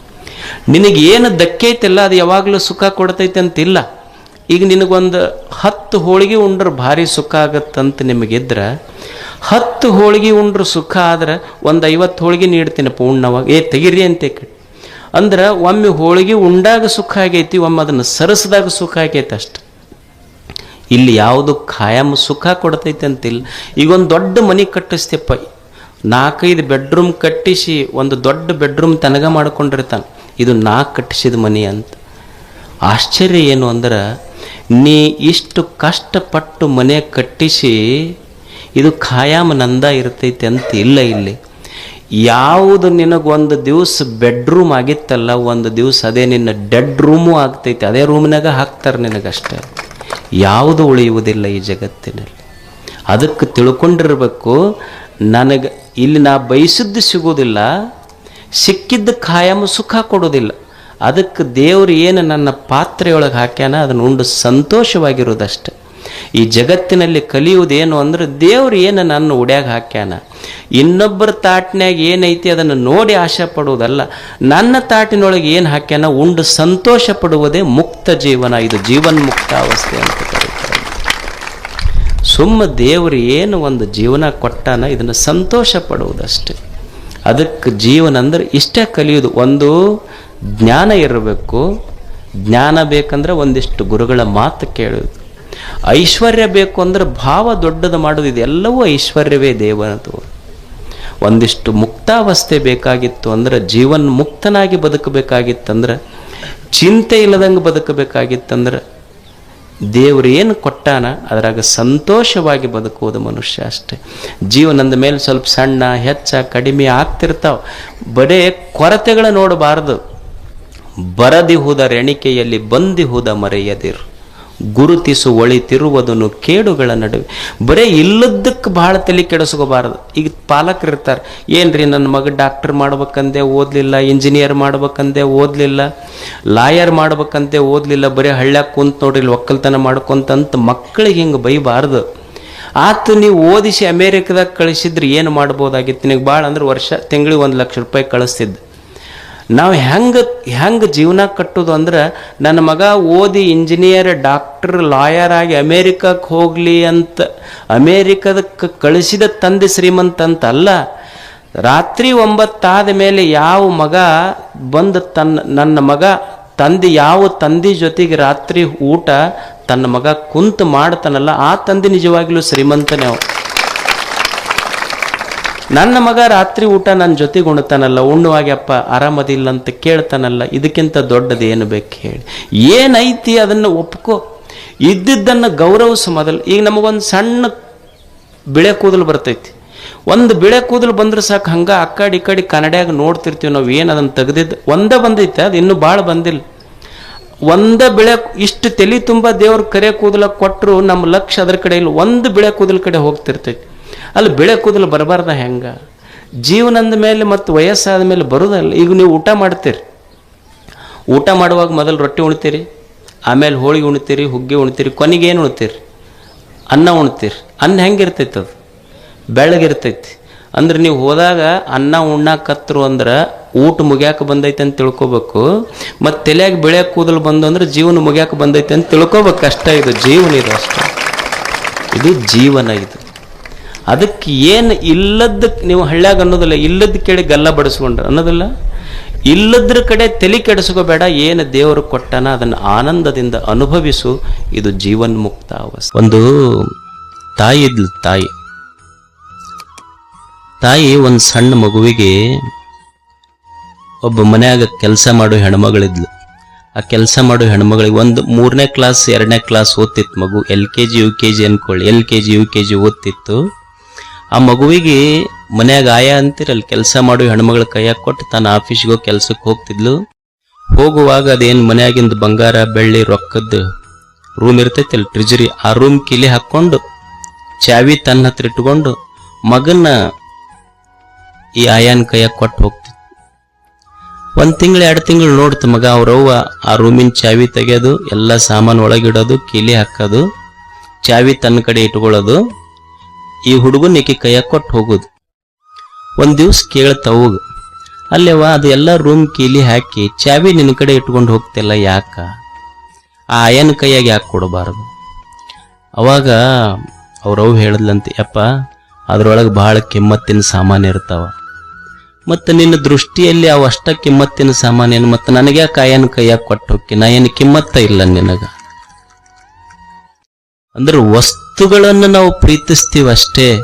ನಿನಗೆ ಏನು ದಕ್ಕೈತಿಲ್ಲ, ಅದು ಯಾವಾಗಲೂ ಸುಖ ಕೊಡ್ತೈತೆ ಅಂತಿಲ್ಲ ಈಗ ನಿನಗೊಂದು ಹತ್ತು ಹೋಳಿಗೆ ಉಂಡ್ರೆ ಭಾರಿ ಸುಖ ಆಗತ್ತಂತ ನಿಮಗಿದ್ರೆ, ಹತ್ತು ಹೋಳಿಗೆ ಉಂಡ್ರೆ ಸುಖ ಆದ್ರೆ ಒಂದು ಐವತ್ತು ಹೋಳಿಗೆ ನೀಡ್ತೀನಪ್ಪ ಉಣ್ಣವಾಗ ಏ, ತೆಗಿರಿ ಅಂತ ಅಂದ್ರೆ ಒಮ್ಮೆ ಹೋಳಿಗೆ ಉಂಡಾಗ ಸುಖ ಆಗೈತಿ, ಒಮ್ಮೆ ಅದನ್ನು ಸರಸದಾಗ ಸುಖ ಆಗೈತೆ ಅಷ್ಟೆ. ಇಲ್ಲಿ ಯಾವುದು ಖಾಯಂ ಸುಖ ಕೊಡ್ತೈತೆ ಅಂತಿಲ್ಲ. ಈಗ ಒಂದು ದೊಡ್ಡ ಮನೆ ಕಟ್ಟಿಸ್ತೇಪ್ಪ ನಾಲ್ಕೈದು ಬೆಡ್ರೂಮ್ ಕಟ್ಟಿಸಿ ಒಂದು ದೊಡ್ಡ ಬೆಡ್ರೂಮ್ ತನಗ ಮಾಡ್ಕೊಂಡಿರ್ತಾನೆ. ಇದು ನಾ ಕಟ್ಟಿಸಿದ ಮನೆ ಅಂತ. ಆಶ್ಚರ್ಯ ಏನು ಅಂದ್ರೆ ನೀ ಇಷ್ಟು ಕಷ್ಟಪಟ್ಟು ಮನೆ ಕಟ್ಟಿಸಿ, ಇದು ಖಾಯಾಮ ನಂದ ಇರ್ತೈತೆ ಅಂತ ಇಲ್ಲ ಇಲ್ಲಿ. ಯಾವುದು ನಿನಗೊಂದು ದಿವಸ ಬೆಡ್ರೂಮ್ ಆಗಿತ್ತಲ್ಲ, ಒಂದು ದಿವಸ ಅದೇ ನಿನ್ನ ಡೆಡ್ ರೂಮು ಆಗ್ತೈತೆ. ಅದೇ ರೂಮ್ನಾಗ ಹಾಕ್ತಾರೆ ನಿನಗಷ್ಟೇ. ಯಾವುದು ಉಳಿಯುವುದಿಲ್ಲ ಈ ಜಗತ್ತಿನಲ್ಲಿ. ಅದಕ್ಕೆ ತಿಳ್ಕೊಂಡಿರಬೇಕು, ನನಗೆ ಇಲ್ಲಿ ನಾ ಬಯಸಿದ್ದು ಸಿಗೋದಿಲ್ಲ ಸಿಕ್ಕಿದ್ದ ಖಾಯಮ ಸುಖ ಕೊಡೋದಿಲ್ಲ ಅದಕ್ಕೆ ದೇವರು ಏನು ನನ್ನ ಪಾತ್ರೆಯೊಳಗೆ ಹಾಕ್ಯಾನ, ಅದನ್ನು ಉಂಡು ಸಂತೋಷವಾಗಿರೋದಷ್ಟೆ ಈ ಜಗತ್ತಿನಲ್ಲಿ ಕಲಿಯುವುದೇನು ಅಂದ್ರೆ ದೇವ್ರು ಏನು ನನ್ನ ಉಡ್ಯಾಗ ಹಾಕ್ಯಾನ. ಇನ್ನೊಬ್ಬರ ತಾಟ್ನ್ಯಾಗ ಏನೈತಿ ಅದನ್ನು ನೋಡಿ ಆಶೆ ಪಡುವುದಲ್ಲ. ನನ್ನ ತಾಟಿನೊಳಗೆ ಏನು ಹಾಕ್ಯಾನ, ಉಂಡು ಸಂತೋಷ ಪಡುವುದೇ ಮುಕ್ತ ಜೀವನ. ಇದು ಜೀವನ್ ಮುಕ್ತ ಅವಸ್ಥೆ ಅಂತ ಕರೀತಾರೆ. ಸುಮ್ಮ ದೇವರು ಏನು ಒಂದು ಜೀವನ ಕೊಟ್ಟಾನ, ಇದನ್ನು ಸಂತೋಷ ಪಡುವುದಷ್ಟೆ ಅದಕ್ಕೆ ಜೀವನ ಅಂದ್ರೆ ಇಷ್ಟೇ ಕಲಿಯೋದು ಒಂದು ಜ್ಞಾನ ಇರಬೇಕು. ಜ್ಞಾನ ಬೇಕಂದ್ರೆ ಒಂದಿಷ್ಟು ಗುರುಗಳ ಮಾತು ಕೇಳೋದು. ಐಶ್ವರ್ಯ ಬೇಕು ಅಂದ್ರೆ ಭಾವ ದೊಡ್ಡದು ಮಾಡೋದು, ಇದೆಲ್ಲವೂ ಐಶ್ವರ್ಯವೇ ದೇವನದು ಒಂದಿಷ್ಟು ಮುಕ್ತಾವಸ್ಥೆ ಬೇಕಾಗಿತ್ತು ಅಂದ್ರೆ, ಜೀವನ್ ಮುಕ್ತನಾಗಿ ಬದುಕಬೇಕಾಗಿತ್ತಂದ್ರೆ, ಚಿಂತೆ ಇಲ್ಲದಂಗೆ ಬದುಕಬೇಕಾಗಿತ್ತಂದ್ರೆ, ದೇವರು ಏನು ಕೊಟ್ಟಾನ, ಅದರಾಗ ಸಂತೋಷವಾಗಿ ಬದುಕುವುದು ಮನುಷ್ಯ ಅಷ್ಟೇ. ಜೀವನದ ಮೇಲೆ ಸ್ವಲ್ಪ ಸಣ್ಣ, ಹೆಚ್ಚ, ಕಡಿಮೆ ಆಗ್ತಿರ್ತಾವ. ಬರೇ ಕೊರತೆಗಳ ನೋಡಬಾರದು. ಬರದಿಹುದ ರೆಣಿಕೆಯಲ್ಲಿ ಬಂದಿಹುದ ಮರೆಯದಿರು. ಗುರುತಿಸು ಒಳಿತಿರುವುದನ್ನು ಕೇಡುಗಳ ನಡುವೆ. ಬರೀ ಇಲ್ಲದಕ್ಕೆ ಭಾಳ ತಲೆ ಕೆಡಿಸ್ಕೋಬಾರದು. ಈಗ ಪಾಲಕರು ಇರ್ತಾರೆ, ಏನ್ರಿ ನನ್ನ ಮಗ ಡಾಕ್ಟರ್ ಮಾಡ್ಬೇಕಂದೆ ಓದಲಿಲ್ಲ ಇಂಜಿನಿಯರ್ ಮಾಡ್ಬೇಕಂದೆ ಓದಲಿಲ್ಲ ಲಾಯರ್ ಮಾಡ್ಬೇಕಂತೆ ಓದಲಿಲ್ಲ, ಬರೀ ಹಳ್ಳ್ಯಾಗ ಕುಂತ ನೋಡ್ರಿ ಒಕ್ಕಲ್ತನ ಮಾಡ್ಕೊಂತಂತ ಮಕ್ಕಳಿಗೆ ಹಿಂಗೆ ಬೈಬಾರ್ದು. ಆತು ನೀವು ಓದಿಸಿ ಅಮೇರಿಕದಾಗ ಕಳಿಸಿದ್ರೆ ಏನು ಮಾಡ್ಬೋದಾಗಿತ್ತು? ನಿನಗೆ ಭಾಳ ಅಂದ್ರೆ ವರ್ಷ, ತಿಂಗಳಿಗೆ ಒಂದು ಲಕ್ಷ ರೂಪಾಯಿ ಕಳಿಸ್ತಿದ್ದೆ. ನಾವು ಹೆಂಗೆ ಹೆಂಗೆ ಜೀವನ ಕಟ್ಟೋದು ಅಂದ್ರೆ ನನ್ನ ಮಗ ಓದಿ ಇಂಜಿನಿಯರ್ ಡಾಕ್ಟರ್ ಲಾಯರ್ ಆಗಿ ಅಮೇರಿಕಕ್ಕೆ ಹೋಗಲಿ ಅಂತ ಅಮೇರಿಕದಕ್ಕೆ ಕಳಿಸಿದ ತಂದೆ ಶ್ರೀಮಂತ ಅಂತ ಅಲ್ಲ, ರಾತ್ರಿ ಒಂಬತ್ತಾದ ಮೇಲೆ ಯಾವ ಮಗ ಬಂದು ತನ್ನ, ನನ್ನ ಮಗ, ತಂದೆ ಯಾವ ತಂದೆ ಜೊತೆಗೆ ರಾತ್ರಿ ಊಟ ತನ್ನ ಮಗ ಕುಂತು ಮಾಡ್ತಾನಲ್ಲ, ಆ ತಂದೆ ನಿಜವಾಗ್ಲೂ ಶ್ರೀಮಂತನೇ ಅವ. ನನ್ನ ಮಗ ರಾತ್ರಿ ಊಟ ನನ್ನ ಜೊತೆಗೆ ಉಣ್ತಾನಲ್ಲ ಉಣ್ಣುವಾಗ್ಯಪ್ಪ ಆರಾಮದಿಲ್ಲ ಅಂತ ಕೇಳ್ತಾನಲ್ಲ, ಇದಕ್ಕಿಂತ ದೊಡ್ಡದು ಏನು ಬೇಕು ಹೇಳಿ. ಏನೈತಿ ಅದನ್ನು ಒಪ್ಕೋ. ಇದ್ದಿದ್ದನ್ನು ಗೌರವಿಸ ಮೊದಲು. ಈಗ ನಮಗೊಂದು ಸಣ್ಣ ಬಿಳೆ ಕೂದಲು ಬರ್ತೈತಿ. ಒಂದು ಬಿಳೆ ಕೂದಲು ಬಂದ್ರೆ ಸಾಕು, ಹಂಗೆ ಆ ಕಡೆ ಈ ಕಡೆ ಕನ್ನಡಿಯಾಗ ನೋಡ್ತಿರ್ತೀವಿ ನಾವು ಏನು ಅದನ್ನು ತೆಗೆದಿದ್ದು. ಒಂದೇ ಬಂದೈತೆ, ಅದು ಇನ್ನೂ ಭಾಳ ಬಂದಿಲ್ಲ. ಒಂದೇ ಬಿಳೆ, ಇಷ್ಟು ತಲೆ ತುಂಬ ದೇವ್ರ ಕರೆ ಕೂದಲ ಕೊಟ್ಟರು ನಮ್ಮ ಲಕ್ಷ ಅದ್ರ ಕಡೆ ಇಲ್ಲ, ಒಂದು ಬಿಳೆ ಕೂದಲ ಕಡೆ ಹೋಗ್ತಿರ್ತೈತಿ. ಅಲ್ಲಿ ಬೆಳೆ ಕೂದಲು ಬರಬಾರ್ದ ಹೆಂಗ? ಜೀವನದ ಮೇಲೆ ಮತ್ತು ವಯಸ್ಸಾದ ಮೇಲೆ ಬರೋದಲ್ಲ. ಈಗ ನೀವು ಊಟ ಮಾಡ್ತೀರಿ. ಊಟ ಮಾಡುವಾಗ ಮೊದಲು ರೊಟ್ಟಿ ಉಣ್ತೀರಿ, ಆಮೇಲೆ ಹೋಳಿಗೆ ಉಣ್ತೀರಿ, ಹುಗ್ಗಿ ಉಣ್ತೀರಿ, ಕೊನೆಗೆ ಏನು ಉಣ್ತೀರಿ? ಅನ್ನ ಉಣ್ತೀರಿ. ಅನ್ನ ಹೆಂಗಿರ್ತೈತೆ ಅದು? ಬೆಳಗಿರ್ತೈತಿ ಅಂದ್ರೆ ನೀವು ಹೋದಾಗ ಅನ್ನ ಉಣ್ಣಾಕತ್ರು ಅಂದ್ರೆ ಊಟ ಮುಗ್ಯಾಕ ಬಂದೈತೆ ಅಂತ ತಿಳ್ಕೊಬೇಕು. ಮತ್ತು ತಲೆಯಾಗಿ ಬೆಳೆ ಕೂದಲು ಬಂದು ಅಂದ್ರೆ ಜೀವನ ಮುಗ್ಯಾಕ ಬಂದೈತೆ ಅಂತ ತಿಳ್ಕೊಬೇಕು. ಅಷ್ಟೇ ಇದು ಜೀವನ ಇದು ಅಷ್ಟೇ. ಇದು ಜೀವನ ಇದು. ಅದಕ್ಕೆ ಏನು ಇಲ್ಲದಕ್ಕೆ ನೀವು ಹಳ್ಳ್ಯಾಗ ಅನ್ನೋದಿಲ್ಲ, ಇಲ್ಲದ ಕೇಳಿ ಗಲ್ಲ ಬಡಿಸ್ಕೊಂಡ್ರೆ. ಅನ್ನೋದಿಲ್ಲ. ಇಲ್ಲದ್ರ ಕಡೆ ತಲೆ ಕೆಡಿಸ್ಕೋಬೇಡ, ಏನು ದೇವರು ಕೊಟ್ಟನ ಅದನ್ನು ಆನಂದದಿಂದ ಅನುಭವಿಸು, ಇದು ಜೀವನ್ಮುಕ್ತ ಅವಸ್ಥೆ. ಒಂದು ತಾಯಿ ಇದ್ಲು, ತಾಯಿ. ತಾಯಿ ಒಂದು ಸಣ್ಣ ಮಗುವಿಗೆ ಒಬ್ಬ ಮನೆಯಾಗ ಕೆಲಸ ಮಾಡೋ ಹೆಣ್ಮಗಳಿದ್ಲು. ಆ ಕೆಲಸ ಮಾಡೋ ಹೆಣ್ಮಗಳಿಗೆ ಒಂದು ಮೂರನೇ ಕ್ಲಾಸ್ ಎರಡನೇ ಕ್ಲಾಸ್ ಓದ್ತಿತ್ತು ಮಗು. L K G, U K G ಅನ್ಕೊಳ್ಳಿ. L K G, U K G ಓದ್ತಿತ್ತು. ಆ ಮಗುವಿಗೆ ಮನ್ಯಾಗ ಆಯ ಅಂತಿರಲ್ಲ ಕೆಲಸ ಮಾಡೋ ಹೆಣ್ಮಗಳ ಕೈಯಾಗ ಕೊಟ್ಟು ತನ್ನ ಆಫೀಸ್ಗೆ ಕೆಲ್ಸಕ್ಕೆ ಹೋಗ್ತಿದ್ಲು. ಹೋಗುವಾಗ ಅದೇನು ಮನ್ಯಾಗಿಂದ ಬಂಗಾರ, ಬೆಳ್ಳಿ ರೊಕ್ಕದ್ದು ರೂಮ್ ಇರ್ತೈತಿ ಅಲ್ಲಿ ಟ್ರಿಜರಿ ಆ ರೂಮ್ ಕಿಲಿ ಹಾಕ್ಕೊಂಡು, ಚಾವಿ ತನ್ನ ಹತ್ರ ಇಟ್ಕೊಂಡು ಮಗನ್ನ ಈ ಆಯಾನ್ ಕೈಯಾಗ ಕೊಟ್ಟು ಹೋಗ್ತಿತ್ತು ಒಂದ್ ತಿಂಗಳು, ಎರಡು ತಿಂಗಳು ನೋಡ್ತು ಮಗ ಅವ್ರವ್ವ ಆ ರೂಮಿನ ಚಾವಿ ತೆಗೆಯೋದು, ಎಲ್ಲ ಸಾಮಾನು ಒಳಗಿಡೋದು, ಕಿಲಿ ಹಾಕೋದು, ಚಾವಿ ತನ್ನ ಕಡೆ ಇಟ್ಕೊಳ್ಳೋದು. ಈ ಹುಡುಗನ ಈಕಿ ಕೈಯಾಗ ಕೊಟ್ಟು ಹೋಗೋದು. ಒಂದ್ ದಿವ್ಸ ಕೇಳ್ತವಾಗ ಅಲ್ಲೇವ ಅದು ಎಲ್ಲ ರೂಮ್ ಕೀಲಿ ಹಾಕಿ ಚಾವಿ ನಿನ್ನ ಕಡೆ ಇಟ್ಕೊಂಡು ಹೋಗ್ತಿಲ್ಲ ಯಾಕ? ಆ ಆಯನ ಕೈಯಾಗ ಯಾಕೆ ಕೊಡಬಾರದು? ಅವಾಗ ಅವ್ರವ್ ಹೇಳಿದ್ಲಂತೆ, ಯಪ್ಪ, ಅದ್ರೊಳಗೆ ಬಹಳ ಕಿಮ್ಮತ್ತಿನ ಸಾಮಾನು ಇರ್ತಾವ. ಮತ್ತು ನಿನ್ನ ದೃಷ್ಟಿಯಲ್ಲಿ ಅವಷ್ಟ ಕಿಮ್ಮತ್ತಿನ ಏನು, ಮತ್ತು ನನಗೆ ಕಾಯನ್ ಕೈಯಾಗ ಕೊಟ್ಟು ಹೋಕ್ಕಿ? ನಾ ಏನು ಕಿಮ್ಮತ್ತ ಇಲ್ಲ ನಿನಗ. ಅಂದ್ರೆ ವಸ್ತುಗಳನ್ನು ನಾವು ಪ್ರೀತಿಸ್ತೀವಷ್ಟೇ,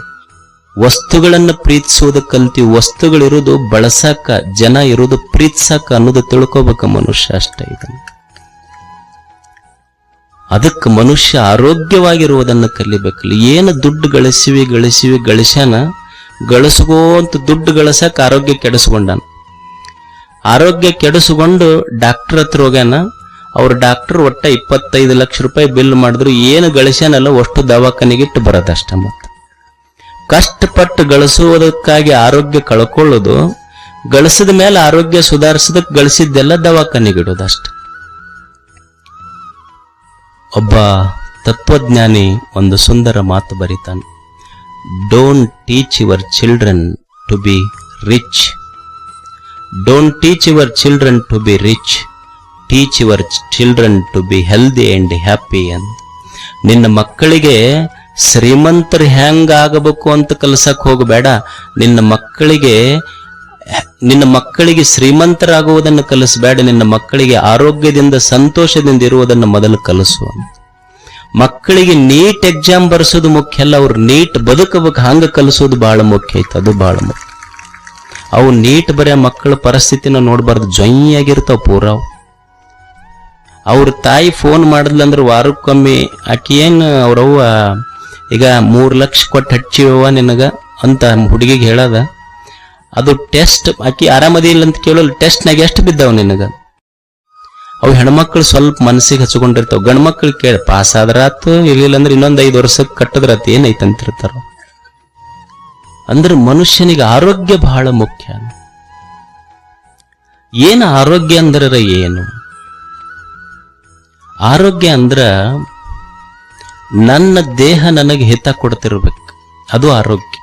ವಸ್ತುಗಳನ್ನು ಪ್ರೀತಿಸೋದು ಕಲ್ತೀವಿ ವಸ್ತುಗಳಿರೋದು ಬಳಸಾಕ, ಜನ ಇರೋದು ಪ್ರೀತಿಸಾಕ ಅನ್ನೋದು ತಿಳ್ಕೊಬೇಕ ಮನುಷ್ಯ ಅಷ್ಟೇ ಇದನ್ನು. ಅದಕ್ಕೆ ಮನುಷ್ಯ ಆರೋಗ್ಯವಾಗಿರುವುದನ್ನು ಕಲಿಬೇಕಲ್ಲ. ಏನು ದುಡ್ಡು ಗಳಿಸಿವಿ ಗಳಿಸಿವಿ, ಗಳಿಸ್ಯಾನ, ಗಳಿಸ್ಕೋಂತ ದುಡ್ಡು ಗಳಿಸಕ್ಕೆ ಆರೋಗ್ಯ ಕೆಡಿಸ್ಕೊಂಡಾನ. ಆರೋಗ್ಯ ಕೆಡಿಸ್ಕೊಂಡು ಡಾಕ್ಟರ್ ಹತ್ರ ಹೋಗ್ಯಾನ ಅವ್ರ ಡಾಕ್ಟರ್ ಒಟ್ಟ ಇಪ್ಪತ್ತೈದು ಲಕ್ಷ ರೂಪಾಯಿ ಬಿಲ್ ಮಾಡಿದ್ರು, ಏನು ಗಳಿಸ್ಯಾನಲ್ಲ ಅಷ್ಟು ದವಾಖಾನೆಗೆ ಇಟ್ಟು ಬರೋದಷ್ಟ ಮತ್ತೆ. ಕಷ್ಟಪಟ್ಟು ಗಳಿಸುವುದಕ್ಕಾಗಿ ಆರೋಗ್ಯ ಕಳ್ಕೊಳ್ಳೋದು, ಗಳಿಸಿದ ಮೇಲೆ ಆರೋಗ್ಯ ಸುಧಾರಿಸೋದಕ್ಕೆ ಗಳಿಸಿದ್ದೆಲ್ಲ ದವಾಖಾನೆಗೆ ಇಡೋದಷ್ಟೆ ಒಬ್ಬ ತತ್ವಜ್ಞಾನಿ ಒಂದು ಸುಂದರ ಮಾತು ಬರೀತಾನೆ. Don't teach your children to be rich don't teach your children to be rich teach your children to be healthy and happy ಅಂತ ನಿನ್ನ ಮಕ್ಕಳಿಗೆ ಶ್ರೀಮಂತರು ಹೆಂಗಾಗಬೇಕು ಅಂತ ಕಲ್ಸಕ್ಕೆ ಹೋಗಬೇಡ. ನಿನ್ನ ಮಕ್ಕಳಿಗೆ ನಿನ್ನ ಮಕ್ಕಳಿಗೆ ಶ್ರೀಮಂತರಾಗುವುದನ್ನು ಕಲಿಸಬೇಡ. ನಿನ್ನ ಮಕ್ಕಳಿಗೆ ಆರೋಗ್ಯದಿಂದ, ಸಂತೋಷದಿಂದ ಇರುವುದನ್ನು ಮೊದಲು ಕಲಿಸು. ಮಕ್ಕಳಿಗೆ ನೀಟ್ ಎಕ್ಸಾಮ್ ಬರ್ಸೋದು ಮುಖ್ಯ ಅಲ್ಲ. ಅವ್ರು ನೀಟ್ ಬದುಕಬೇಕು. ಹಂಗ ಕಲಿಸೋದು ಬಹಳ ಮುಖ್ಯ ಐತೆ. ಅದು ಬಹಳ ಮುಖ್ಯ. ಅವು ನೀಟ್ ಬರೆಯ ಮಕ್ಕಳ ಪರಿಸ್ಥಿತಿನ ನೋಡಬಾರ್ದು. ಜೊಯ್ಯಾಗಿರ್ತಾವ ಪೂರಾವ್ ಅವ್ರ ತಾಯಿ ಫೋನ್ ಮಾಡಿದ್ಲಂದ್ರೆ ವಾರಕ್ಕೊಮ್ಮೆ, ಆಕಿ ಏನು ಅವ್ರವ್ವ ಈಗ ಮೂರು ಲಕ್ಷ ಕೊಟ್ಟು ಹಚ್ಚಿವ ನಿನಗ? ಅಂತ ಹುಡುಗಿಗೆ ಹೇಳದ. ಅದು ಟೆಸ್ಟ್ ಆಕಿ ಆರಾಮದಿಲ್ಲ ಅಂತ ಕೇಳೋಲ್ಲ ಟೆಸ್ಟ್ನಾಗ ಎಷ್ಟು ಬಿದ್ದಾವ ನಿನಗ? ಅವು ಹೆಣ್ಮಕ್ಳು ಸ್ವಲ್ಪ ಮನಸ್ಸಿಗೆ ಹಚ್ಕೊಂಡಿರ್ತಾವ. ಗಂಡ್ ಮಕ್ಳು ಕೇಳಿ, ಪಾಸ್ ಆದ್ರಾತು ಇರ್ಲಿಲ್ಲ ಅಂದ್ರೆ ಇನ್ನೊಂದು ಐದು ವರ್ಷಕ್ಕೆ ಕಟ್ಟದ್ರಾತು ಏನೈತೆ ಅಂತಿರ್ತಾರ? ಅಂದ್ರೆ ಮನುಷ್ಯನಿಗೆ ಆರೋಗ್ಯ ಬಹಳ ಮುಖ್ಯ. ಏನು ಆರೋಗ್ಯ ಅಂದ್ರೆ ಏನು? ಆರೋಗ್ಯ ಅಂದ್ರ ನನ್ನ ದೇಹ ನನಗೆ ಹಿತ ಕೊಡ್ತಿರ್ಬೇಕು. ಅದು ಆರೋಗ್ಯ.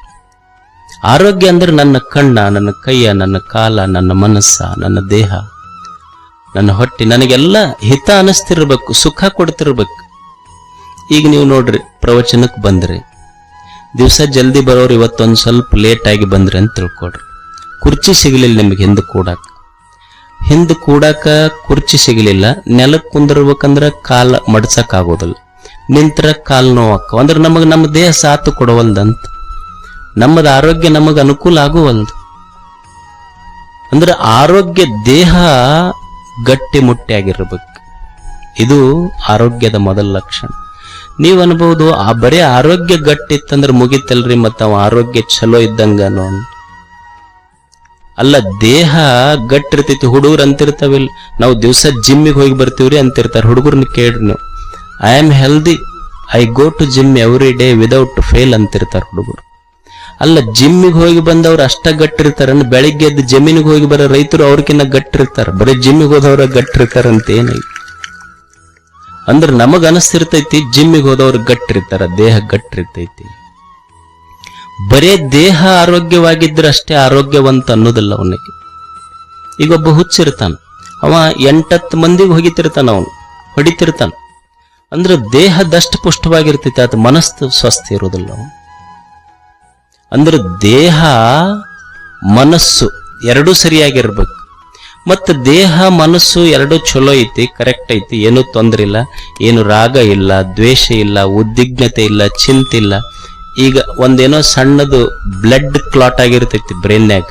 ಆರೋಗ್ಯ ಅಂದ್ರೆ ನನ್ನ ಕಣ್ಣ, ನನ್ನ ಕೈಯ, ನನ್ನ ಕಾಲ, ನನ್ನ ಮನಸ್ಸ, ನನ್ನ ದೇಹ, ನನ್ನ ಹೊಟ್ಟೆ, ನನಗೆಲ್ಲ ಹಿತ ಅನಿಸ್ತಿರ್ಬೇಕು, ಸುಖ ಕೊಡ್ತಿರ್ಬೇಕು. ಈಗ ನೀವು ನೋಡ್ರಿ, ಪ್ರವಚನಕ್ಕೆ ಬಂದ್ರಿ. ದಿವಸ ಜಲ್ದಿ ಬರೋರು ಇವತ್ತೊಂದು ಸ್ವಲ್ಪ ಲೇಟ್ ಆಗಿ ಬಂದ್ರಿ ಅಂತ ತಿಳ್ಕೊಡ್ರಿ ಕುರ್ಚಿ ಸಿಗಲಿಲ್ಲ ನಿಮಗೆ ಹಿಂದೆ ಕೂಡಾಕ ಹಿಂದೆ ಕೂಡಾಕ ಕುರ್ಚಿ ಸಿಗಲಿಲ್ಲ ನೆಲಕ್ಕೆ ಕುಂದಿರ್ಬೇಕಂದ್ರ ಕಾಲ ಮಡ್ಸಕ್ ಆಗೋದಿಲ್ಲ ನಿಂತ್ರ ಕಾಲ್ ನೋವಾಕ ಅಂದ್ರೆ ನಮಗ್ ನಮ್ಮ ದೇಹ ಸಾತು ಕೊಡವಲ್ದಂತ. ನಮ್ಮದ ಆರೋಗ್ಯ ನಮಗೆ ಅನುಕೂಲ ಆಗುವಲ್ದು. ಅಂದ್ರೆ ಆರೋಗ್ಯ ದೇಹ ಗಟ್ಟಿ ಮುಟ್ಟಿಯಾಗಿರ್ಬೇಕು. ಇದು ಆರೋಗ್ಯದ ಮೊದಲ ಲಕ್ಷಣ. ನೀವು ಅನ್ಬಹುದು ಆ ಬರೀ ಆರೋಗ್ಯ ಗಟ್ಟಿ ಇತ್ತಂದ್ರೆ ಮುಗಿತಲ್ರಿ ಮತ್ತ ಅವ ಆರೋಗ್ಯ ಚಲೋ ಇದ್ದಂಗನೋ ಅಂತ ಅಲ್ಲ ದೇಹ ಗಟ್ಟಿರ್ತೈತಿ, ಹುಡುಗರು ಅಂತಿರ್ತಾವಿಲ್ಲ ನಾವು ದಿವಸ ಜಿಮ್ಮಿಗೆ ಹೋಗಿ ಬರ್ತೀವ್ರಿ ಅಂತಿರ್ತಾರೆ, ಹುಡುಗರ್ನ ಕೇಳ್ರಿ ನೀವು. I am healthy I go to gym every day without fail ಅಂತಿರ್ತಾರೆ ಹುಡುಗರು. ಅಲ್ಲ ಜಿಮ್ಮಿಗೆ ಹೋಗಿ ಬಂದವ್ರು ಅಷ್ಟ ಗಟ್ಟಿರ್ತಾರ ಬೆಳಿಗ್ಗೆ ಎದ್ದು ಜಮೀನಿಗೆ ಹೋಗಿ ಬರೋ ರೈತರು ಅವ್ರಕಿನ್ನ ಗಟ್ಟಿರ್ತಾರೆ, ಬರೀ ಜಿಮ್ಮಿಗೆ ಹೋದವ್ರ ಗಟ್ಟಿರ್ತಾರ ಅಂತ ಏನೈತಿ ಅಂದ್ರೆ ನಮಗ ಅನಿಸ್ತಿರ್ತೈತಿ, ಜಿಮ್ಮಿಗೆ ಹೋದವ್ರು ಗಟ್ಟಿರ್ತಾರ, ದೇಹ ಗಟ್ಟಿರ್ತೈತಿ. ಬರೇ ದೇಹ ಆರೋಗ್ಯವಾಗಿದ್ದರೆ ಅಷ್ಟೇ ಆರೋಗ್ಯವಂತ ಅನ್ನೋದಿಲ್ಲ ಅವನಿಗೆ. ಈಗ ಒಬ್ಬ ಹುಚ್ಚಿರ್ತಾನೆ. ಅವ ಎಂಟತ್ತು ಮಂದಿಗೆ ಹೋಗಿತಿರ್ತಾನ ಅವನು, ಹೊಡಿತಿರ್ತಾನ. ಅಂದ್ರೆ ದೇಹ ದಷ್ಟ ಪುಷ್ಟವಾಗಿರ್ತೈತಿ, ಅದು ಮನಸ್ಸು ಸ್ವಸ್ಥ ಇರೋದಿಲ್ಲ ಅವನು. ಅಂದ್ರೆ ದೇಹ, ಮನಸ್ಸು ಎರಡೂ ಸರಿಯಾಗಿರ್ಬೇಕು. ಮತ್ತು ದೇಹ, ಮನಸ್ಸು ಎರಡೂ ಚಲೋ ಐತಿ, ಕರೆಕ್ಟ್ ಐತಿ, ಏನೂ ತೊಂದರೆ ಇಲ್ಲ ಏನು ರಾಗ ಇಲ್ಲ, ದ್ವೇಷ ಇಲ್ಲ, ಉದ್ವಿಗ್ನತೆ ಇಲ್ಲ, ಚಿಂತೆ ಇಲ್ಲ. ಈಗ ಒಂದೇನೋ ಸಣ್ಣದು ಬ್ಲಡ್ ಕ್ಲಾಟ್ ಆಗಿರ್ತೈತಿ ಬ್ರೈನ್ಯಾಗ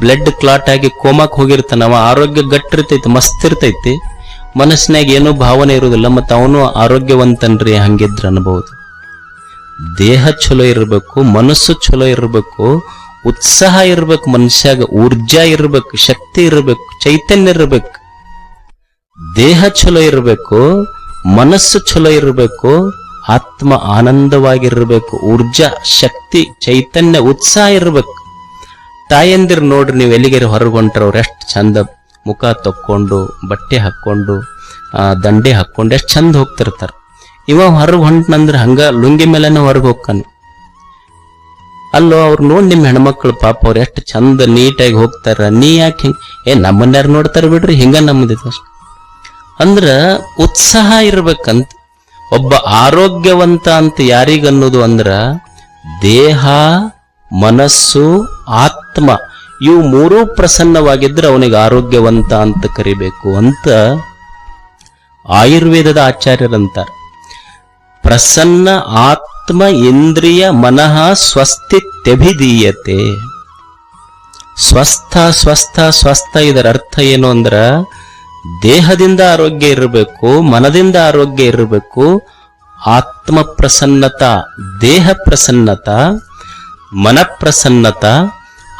ಬ್ಲಡ್ ಕ್ಲಾಟ್ ಆಗಿ ಕೋಮಾಕ್ ಹೋಗಿರ್ತಾನ ಅವ ಆರೋಗ್ಯ ಗಟ್ಟಿರ್ತೈತಿ ಮಸ್ತ್ ಇರ್ತೈತಿ. ಮನಸ್ಸಿನಾಗ ಏನೂ ಭಾವನೆ ಇರುವುದಿಲ್ಲ ಮತ್ತು ಅವನು ಆರೋಗ್ಯವಂತನ್ರಿ ಹಂಗಿದ್ರ ಅನ್ಬಹುದು ದೇಹ ಚಲೋ ಇರಬೇಕು, ಮನಸ್ಸು ಚಲೋ ಇರಬೇಕು, ಉತ್ಸಾಹ ಇರಬೇಕು, ಮನುಷ್ಯಾಗ ಊರ್ಜಾ ಇರಬೇಕು, ಶಕ್ತಿ ಇರಬೇಕು, ಚೈತನ್ಯ ಇರಬೇಕು. ದೇಹ ಚಲೋ ಇರಬೇಕು, ಮನಸ್ಸು ಚಲೋ ಇರಬೇಕು ಆತ್ಮ ಆನಂದವಾಗಿರಬೇಕು, ಊರ್ಜಾ, ಶಕ್ತಿ, ಚೈತನ್ಯ, ಉತ್ಸಾಹ ಇರಬೇಕು. ತಾಯಂದಿರು ನೋಡ್ರಿ, ನೀವು ಎಲ್ಲಿಗೆ ಹೊರಗೆ ಹೊಂಟ್ರವ್ರು ಎಷ್ಟು ಚಂದ ಮುಖ ತಕ್ಕೊಂಡು, ಬಟ್ಟೆ ಹಾಕ್ಕೊಂಡು ದಂಡೆ ಹಾಕ್ಕೊಂಡು ಎಷ್ಟು ಚಂದ ಹೋಗ್ತಿರ್ತಾರೆ. ಇವ ಹೊರಗೆ ಹೊಂಟ್ನಂದ್ರೆ ಹಂಗ ಲುಂಗಿ ಮೇಲೆನೆ ಹೊರಗೆ ಹೋಗ್ತಾನೆ. ಅಲ್ಲೋ, ಅವ್ರು ನೋಡಿ ನಿಮ್ಮ ಹೆಣ್ಮಕ್ಳು ಪಾಪ ಅವ್ರು ಎಷ್ಟು ಚಂದ ನೀಟಾಗಿ ಹೋಗ್ತಾರ, ನೀ ಯಾಕೆ ಹಿಂಗ್, ಏ, ನಮ್ಮನ್ಯಾರು ನೋಡ್ತಾರ ಬಿಡ್ರಿ, ಹಿಂಗ ನಮ್ಮದಿತ್ತು ಅಷ್ಟೆ. ಅಂದ್ರ ಉತ್ಸಾಹ ಇರ್ಬೇಕಂತ ಒಬ್ಬ ಆರೋಗ್ಯವಂತ ಅಂತ ಯಾರಿಗನ್ನೋದು ಅಂದ್ರ ದೇಹ, ಮನಸ್ಸು, ಆತ್ಮ, ಇವು ಮೂರೂ ಪ್ರಸನ್ನವಾಗಿದ್ರೆ ಅವನಿಗೆ ಆರೋಗ್ಯವಂತ ಅಂತ ಕರಿಬೇಕು ಅಂತ ಆಯುರ್ವೇದದ ಆಚಾರ್ಯರಂತಾರೆ. ಪ್ರಸನ್ನ ಆತ್ಮ ಇಂದ್ರಿಯ ಮನಃ ಸ್ವಸ್ತಿತ್ಯಭಿಧೀಯತೆ ಸ್ವಸ್ಥ ಸ್ವಸ್ಥ ಸ್ವಸ್ಥ ಇದರ ಅರ್ಥ ಏನು ಅಂದ್ರ ದೇಹದಿಂದ ಆರೋಗ್ಯ ಇರಬೇಕು, ಮನದಿಂದ ಆರೋಗ್ಯ ಇರಬೇಕು ಆತ್ಮ ಪ್ರಸನ್ನತ ದೇಹ ಪ್ರಸನ್ನತ ಮನ ಪ್ರಸನ್ನತ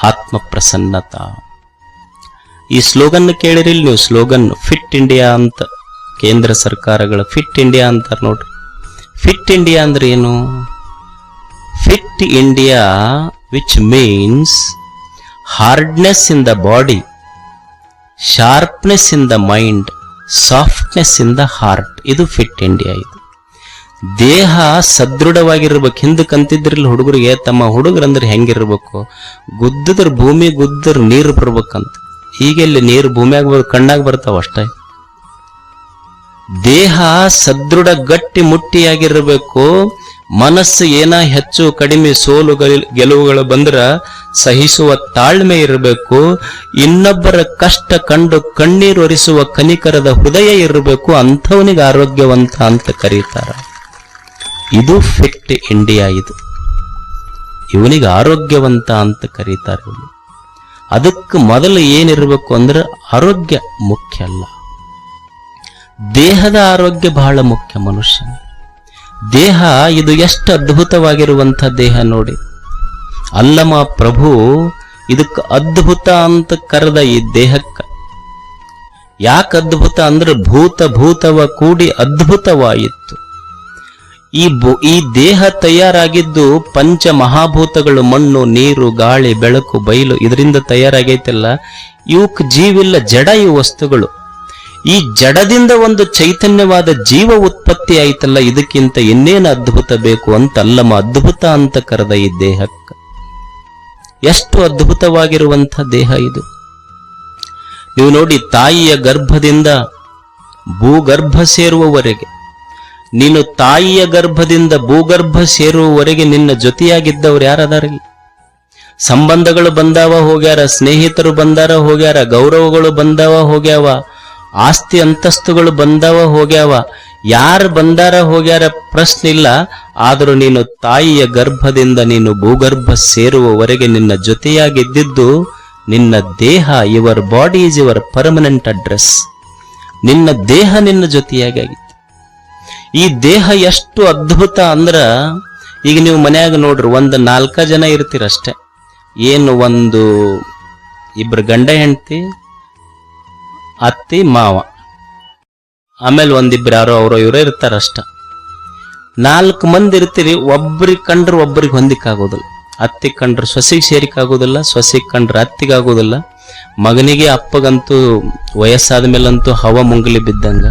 ಆತ್ಮ ಪ್ರಸನ್ನತ ಈ ಸ್ಲೋಗನ್ ಕೇಳಿರಿಲ್ ನೀವು ಸ್ಲೋಗನ್ ಫಿಟ್ ಇಂಡಿಯಾ ಅಂತ, ಕೇಂದ್ರ ಸರ್ಕಾರಗಳ ಫಿಟ್ ಇಂಡಿಯಾ ಅಂತ ನೋಡ್ರಿ. ಫಿಟ್ ಇಂಡಿಯಾ ಅಂದ್ರೆ ಏನು? Fit India, which means hardness in the body. Sharpness in the mind softness in the heart ಇದು ಫಿಟ್ ಇಂಡಿಯಾ ಇದು. ದೇಹ ಸದೃಢವಾಗಿರ್ಬೇಕು. ಹಿಂದೆ ಕಂತಿದ್ರಲ್ಲಿ ಹುಡುಗರಿಗೆ, ತಮ್ಮ ಹುಡುಗರಂದ್ರೆ ಹೆಂಗಿರ್ಬೇಕು? ಗುದ್ದದ್ರ ಭೂಮಿ ಗುದ್ದರ್ ನೀರು ಬರ್ಬೇಕಂತ. ಈಗೆಲ್ಲಿ ನೀರು ಭೂಮಿಯಾಗ ಕಣ್ಣಾಗ ಬರ್ತಾವ ಅಷ್ಟೇ. ದೇಹ ಸದೃಢ ಗಟ್ಟಿ ಮುಟ್ಟಿಯಾಗಿರಬೇಕು. ಮನಸ್ಸು ಏನ ಹೆಚ್ಚು ಕಡಿಮೆ ಸೋಲು ಗೆಲುವುಗಳು ಬಂದ್ರ ಸಹಿಸುವ ತಾಳ್ಮೆ ಇರಬೇಕು, ಇನ್ನೊಬ್ಬರ ಕಷ್ಟ ಕಂಡು ಕಣ್ಣೀರು ಒರೆಸುವ ಕನಿಕರದ ಹೃದಯ ಇರಬೇಕು ಅಂಥವನಿಗೆ ಆರೋಗ್ಯವಂತ ಅಂತ ಕರೀತಾರ. ಇದು ಫಿಟ್ ಇಂಡಿಯಾ ಇದು. ಇವನಿಗೆ ಆರೋಗ್ಯವಂತ ಅಂತ ಕರೀತಾರೆ ಇವನು ಅದಕ್ಕೆ ಮೊದಲು ಏನಿರಬೇಕು ಅಂದ್ರೆ ಆರೋಗ್ಯ ಮುಖ್ಯ ಅಲ್ಲ. ದೇಹದ ಆರೋಗ್ಯ ಬಹಳ ಮುಖ್ಯ ಮನುಷ್ಯ ದೇಹ ಇದು ಎಷ್ಟು ಅದ್ಭುತವಾಗಿರುವಂಥ ದೇಹ ನೋಡಿ. ಅಲ್ಲಮ ಪ್ರಭು, ಇದಕ್ಕೆ ಅದ್ಭುತ ಅಂತ ಕರೆದ ಈ ದೇಹಕ್ಕೆ. ಯಾಕೆ ಅದ್ಭುತ ಅಂದ್ರೆ ಭೂತ ಭೂತವ ಕೂಡಿ ಅದ್ಭುತವಾಯಿತು. ಈ ಈ ದೇಹ ತಯಾರಾಗಿದ್ದು ಪಂಚ ಮಹಾಭೂತಗಳು ಮಣ್ಣು, ನೀರು, ಗಾಳಿ, ಬೆಳಕು, ಬಯಲು ಇದರಿಂದ ತಯಾರಾಗೈತಲ್ಲ. ಇವಕ್ ಜೀವಿಲ್ಲ ಜಡ ಈ ವಸ್ತುಗಳು. ಈ ಜಡದಿಂದ ಒಂದು ಚೈತನ್ಯವಾದ ಜೀವ ಉತ್ಪತ್ತಿ ಆಯ್ತಲ್ಲ, ಇದಕ್ಕಿಂತ ಇನ್ನೇನು ಅದ್ಭುತ ಬೇಕು ಅಂತ ಅಲ್ಲಮ್ಮ ಅದ್ಭುತ ಅಂತ ಕರೆದ ಈ ದೇಹಕ್ಕೆ. ಎಷ್ಟು ಅದ್ಭುತವಾಗಿರುವಂಥ ದೇಹ ಇದು. ನೀವು ನೋಡಿ, ತಾಯಿಯ ಗರ್ಭದಿಂದ ಭೂಗರ್ಭ ಸೇರುವವರೆಗೆ, ನೀನು ತಾಯಿಯ ಗರ್ಭದಿಂದ ಭೂಗರ್ಭ ಸೇರುವವರೆಗೆ ನಿನ್ನ ಜೊತೆಯಾಗಿದ್ದವ್ರು ಯಾರದಾರಲ್ಲಿ ಸಂಬಂಧಗಳು ಬಂದಾವ ಹೋಗ್ಯಾರ, ಸ್ನೇಹಿತರು ಬಂದಾರ ಹೋಗ್ಯಾರ, ಗೌರವಗಳು ಬಂದಾವ ಹೋಗ್ಯಾವ ಆಸ್ತಿ ಅಂತಸ್ತುಗಳು ಬಂದವ ಹೋಗ್ಯಾವ. ಯಾರು ಬಂದಾರ ಹೋಗ್ಯಾರ ಪ್ರಶ್ನೆ ಇಲ್ಲ. ಆದರೂ ನೀನು ತಾಯಿಯ ಗರ್ಭದಿಂದ ನೀನು ಭೂಗರ್ಭ ಸೇರುವವರೆಗೆ ನಿನ್ನ ಜೊತೆಯಾಗಿದ್ದಿದ್ದು, ನಿನ್ನ ದೇಹ your body is your permanent address ನಿನ್ನ ದೇಹ ನಿನ್ನ ಜೊತೆಯಾಗಿ ಆಗಿತ್ತು. ಈ ದೇಹ ಎಷ್ಟು ಅದ್ಭುತ ಅಂದ್ರ, ಈಗ ನೀವು ಮನ್ಯಾಗ ನೋಡ್ರಿ, ಒಂದು ನಾಲ್ಕ ಜನ ಇರ್ತೀರಷ್ಟೇ. ಏನು ಒಂದು ಇಬ್ರು ಗಂಡ ಹೆಂಡತಿ ಅತ್ತಿ, ಮಾವ. ಆಮೇಲೆ ಒಂದಿಬ್ರು ಯಾರೋ ಅವರು ಇವರೇ ಇರ್ತಾರಷ್ಟ. ನಾಲ್ಕು ಮಂದಿ ಇರ್ತೀರಿ ಒಬ್ರಿಗೆ ಕಂಡ್ರೆ ಒಬ್ರಿಗೆ ಹೊಂದಿಕ್ಕಾಗೋದಿಲ್ಲ ಅತ್ತಿ ಕಂಡ್ರೆ ಸೊಸೆಗೆ ಸೇರಿಕಾಗೋದಿಲ್ಲ, ಸೊಸೆಗೆ ಕಂಡ್ರೆ ಅತ್ತಿಗಾಗೋದಿಲ್ಲ. ಮಗನಿಗೆ ಅಪ್ಪಗಂತೂ ವಯಸ್ಸಾದ ಮೇಲಂತೂ ಹವ ಮುಂಗಲಿ ಬಿದ್ದಂಗ.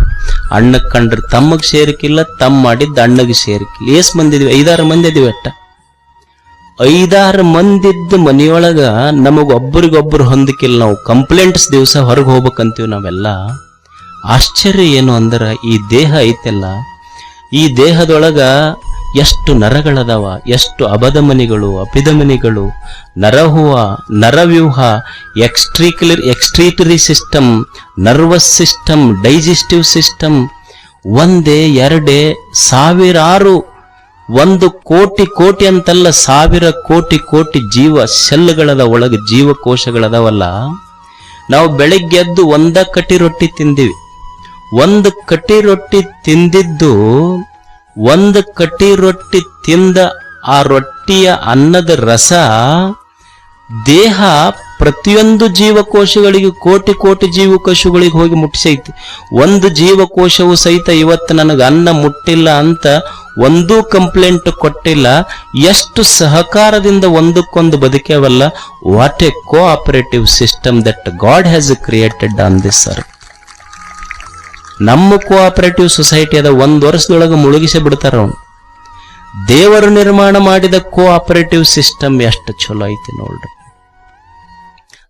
ಅಣ್ಣಗೆ ಕಂಡ್ರೆ ತಮ್ಮಗೆ ಸೇರಿಕಿಲ್ಲ ತಮ್ಮ ಮಾಡಿದ್ದ ಅಣ್ಣಗೆ ಸೇರಿಕಿಲ್ಲ. ಏಸ್ ಮಂದಿ ಇದೀವಿ? ಐದಾರು ಮಂದಿ ಇದೀವಿ ಅಟ್ಟ ಐದಾರು ಮಂದಿದ್ದ ಮನೆಯೊಳಗ ನಮಗ ಒಬ್ಬರಿಗೊಬ್ಬರು ಹೊಂದಕಿಲ್ಲ ನಾವು ಕಂಪ್ಲೇಂಟ್ಸ್ ದಿವಸ ಹೊರಗೆ ಹೋಗ್ಬೇಕಂತೀವಿ ನಾವೆಲ್ಲ. ಆಶ್ಚರ್ಯ ಏನು ಅಂದ್ರೆ ಈ ದೇಹ ಐತೆಲ್ಲ. ಈ ದೇಹದೊಳಗ ಎಷ್ಟು ನರಗಳದಾವ, ಎಷ್ಟು ಅಬಧಮನಿಗಳು ಅಪಿಧಮನಿಗಳು ನರಹುವ, ನರವ್ಯೂಹ ಎಕ್ಸ್ಟ್ರೀಕ್ಯುಲರ್ excretory system, nervous system, digestive system, ಒಂದೇ, ಎರಡೇ, ಸಾವಿರಾರು ಒಂದು ಕೋಟಿ ಕೋಟಿ ಅಂತಲ್ಲ ಸಾವಿರ ಕೋಟಿ ಕೋಟಿ ಜೀವ ಸೆಲ್ಗಳದ ಒಳಗೆ ಜೀವಕೋಶಗಳದವಲ್ಲ. ನಾವು ಬೆಳಿಗ್ಗೆ ಎದ್ದು ಒಂದ ಕಟ್ಟಿ ರೊಟ್ಟಿ ತಿಂದಿವಿ. ಒಂದು ಕಟ್ಟಿ ರೊಟ್ಟಿ ತಿಂದಿದ್ದು ಒಂದು ಕಟ್ಟಿ ರೊಟ್ಟಿ ತಿಂದ ಆ ರೊಟ್ಟಿಯ ಅನ್ನದ ರಸ ದೇಹ ಪ್ರತಿಯೊಂದು ಜೀವಕೋಶಗಳಿಗೂ ಕೋಟಿ ಕೋಟಿ ಜೀವಕೋಶಗಳಿಗೆ ಹೋಗಿ ಮುಟ್ಟಿಸೈತಿ. ಒಂದು ಜೀವಕೋಶವು ಸಹಿತ ಇವತ್ತು ನನಗೆ ಅನ್ನ ಮುಟ್ಟಿಲ್ಲ ಅಂತ ಒಂದೂ ಕಂಪ್ಲೇಂಟ್ ಕೊಟ್ಟಿಲ್ಲ. ಎಷ್ಟು ಸಹಕಾರದಿಂದ ಒಂದಕ್ಕೊಂದು ಬದುಕೇವಲ್ಲ. What a cooperative system that God has created on this sir ನಮ್ಮ ಕೋಆಪರೇಟಿವ್ ಸೊಸೈಟಿ ಅದ ಒಂದು ವರ್ಷದೊಳಗೆ ಮುಳುಗಿಸಿ ಬಿಡ್ತಾರ ಅವನು. ದೇವರು ನಿರ್ಮಾಣ ಮಾಡಿದ ಕೋಆಪರೇಟಿವ್ ಸಿಸ್ಟಮ್ ಎಷ್ಟು ಚಲೋ ಐತಿ ನೋಡ್ರಿ.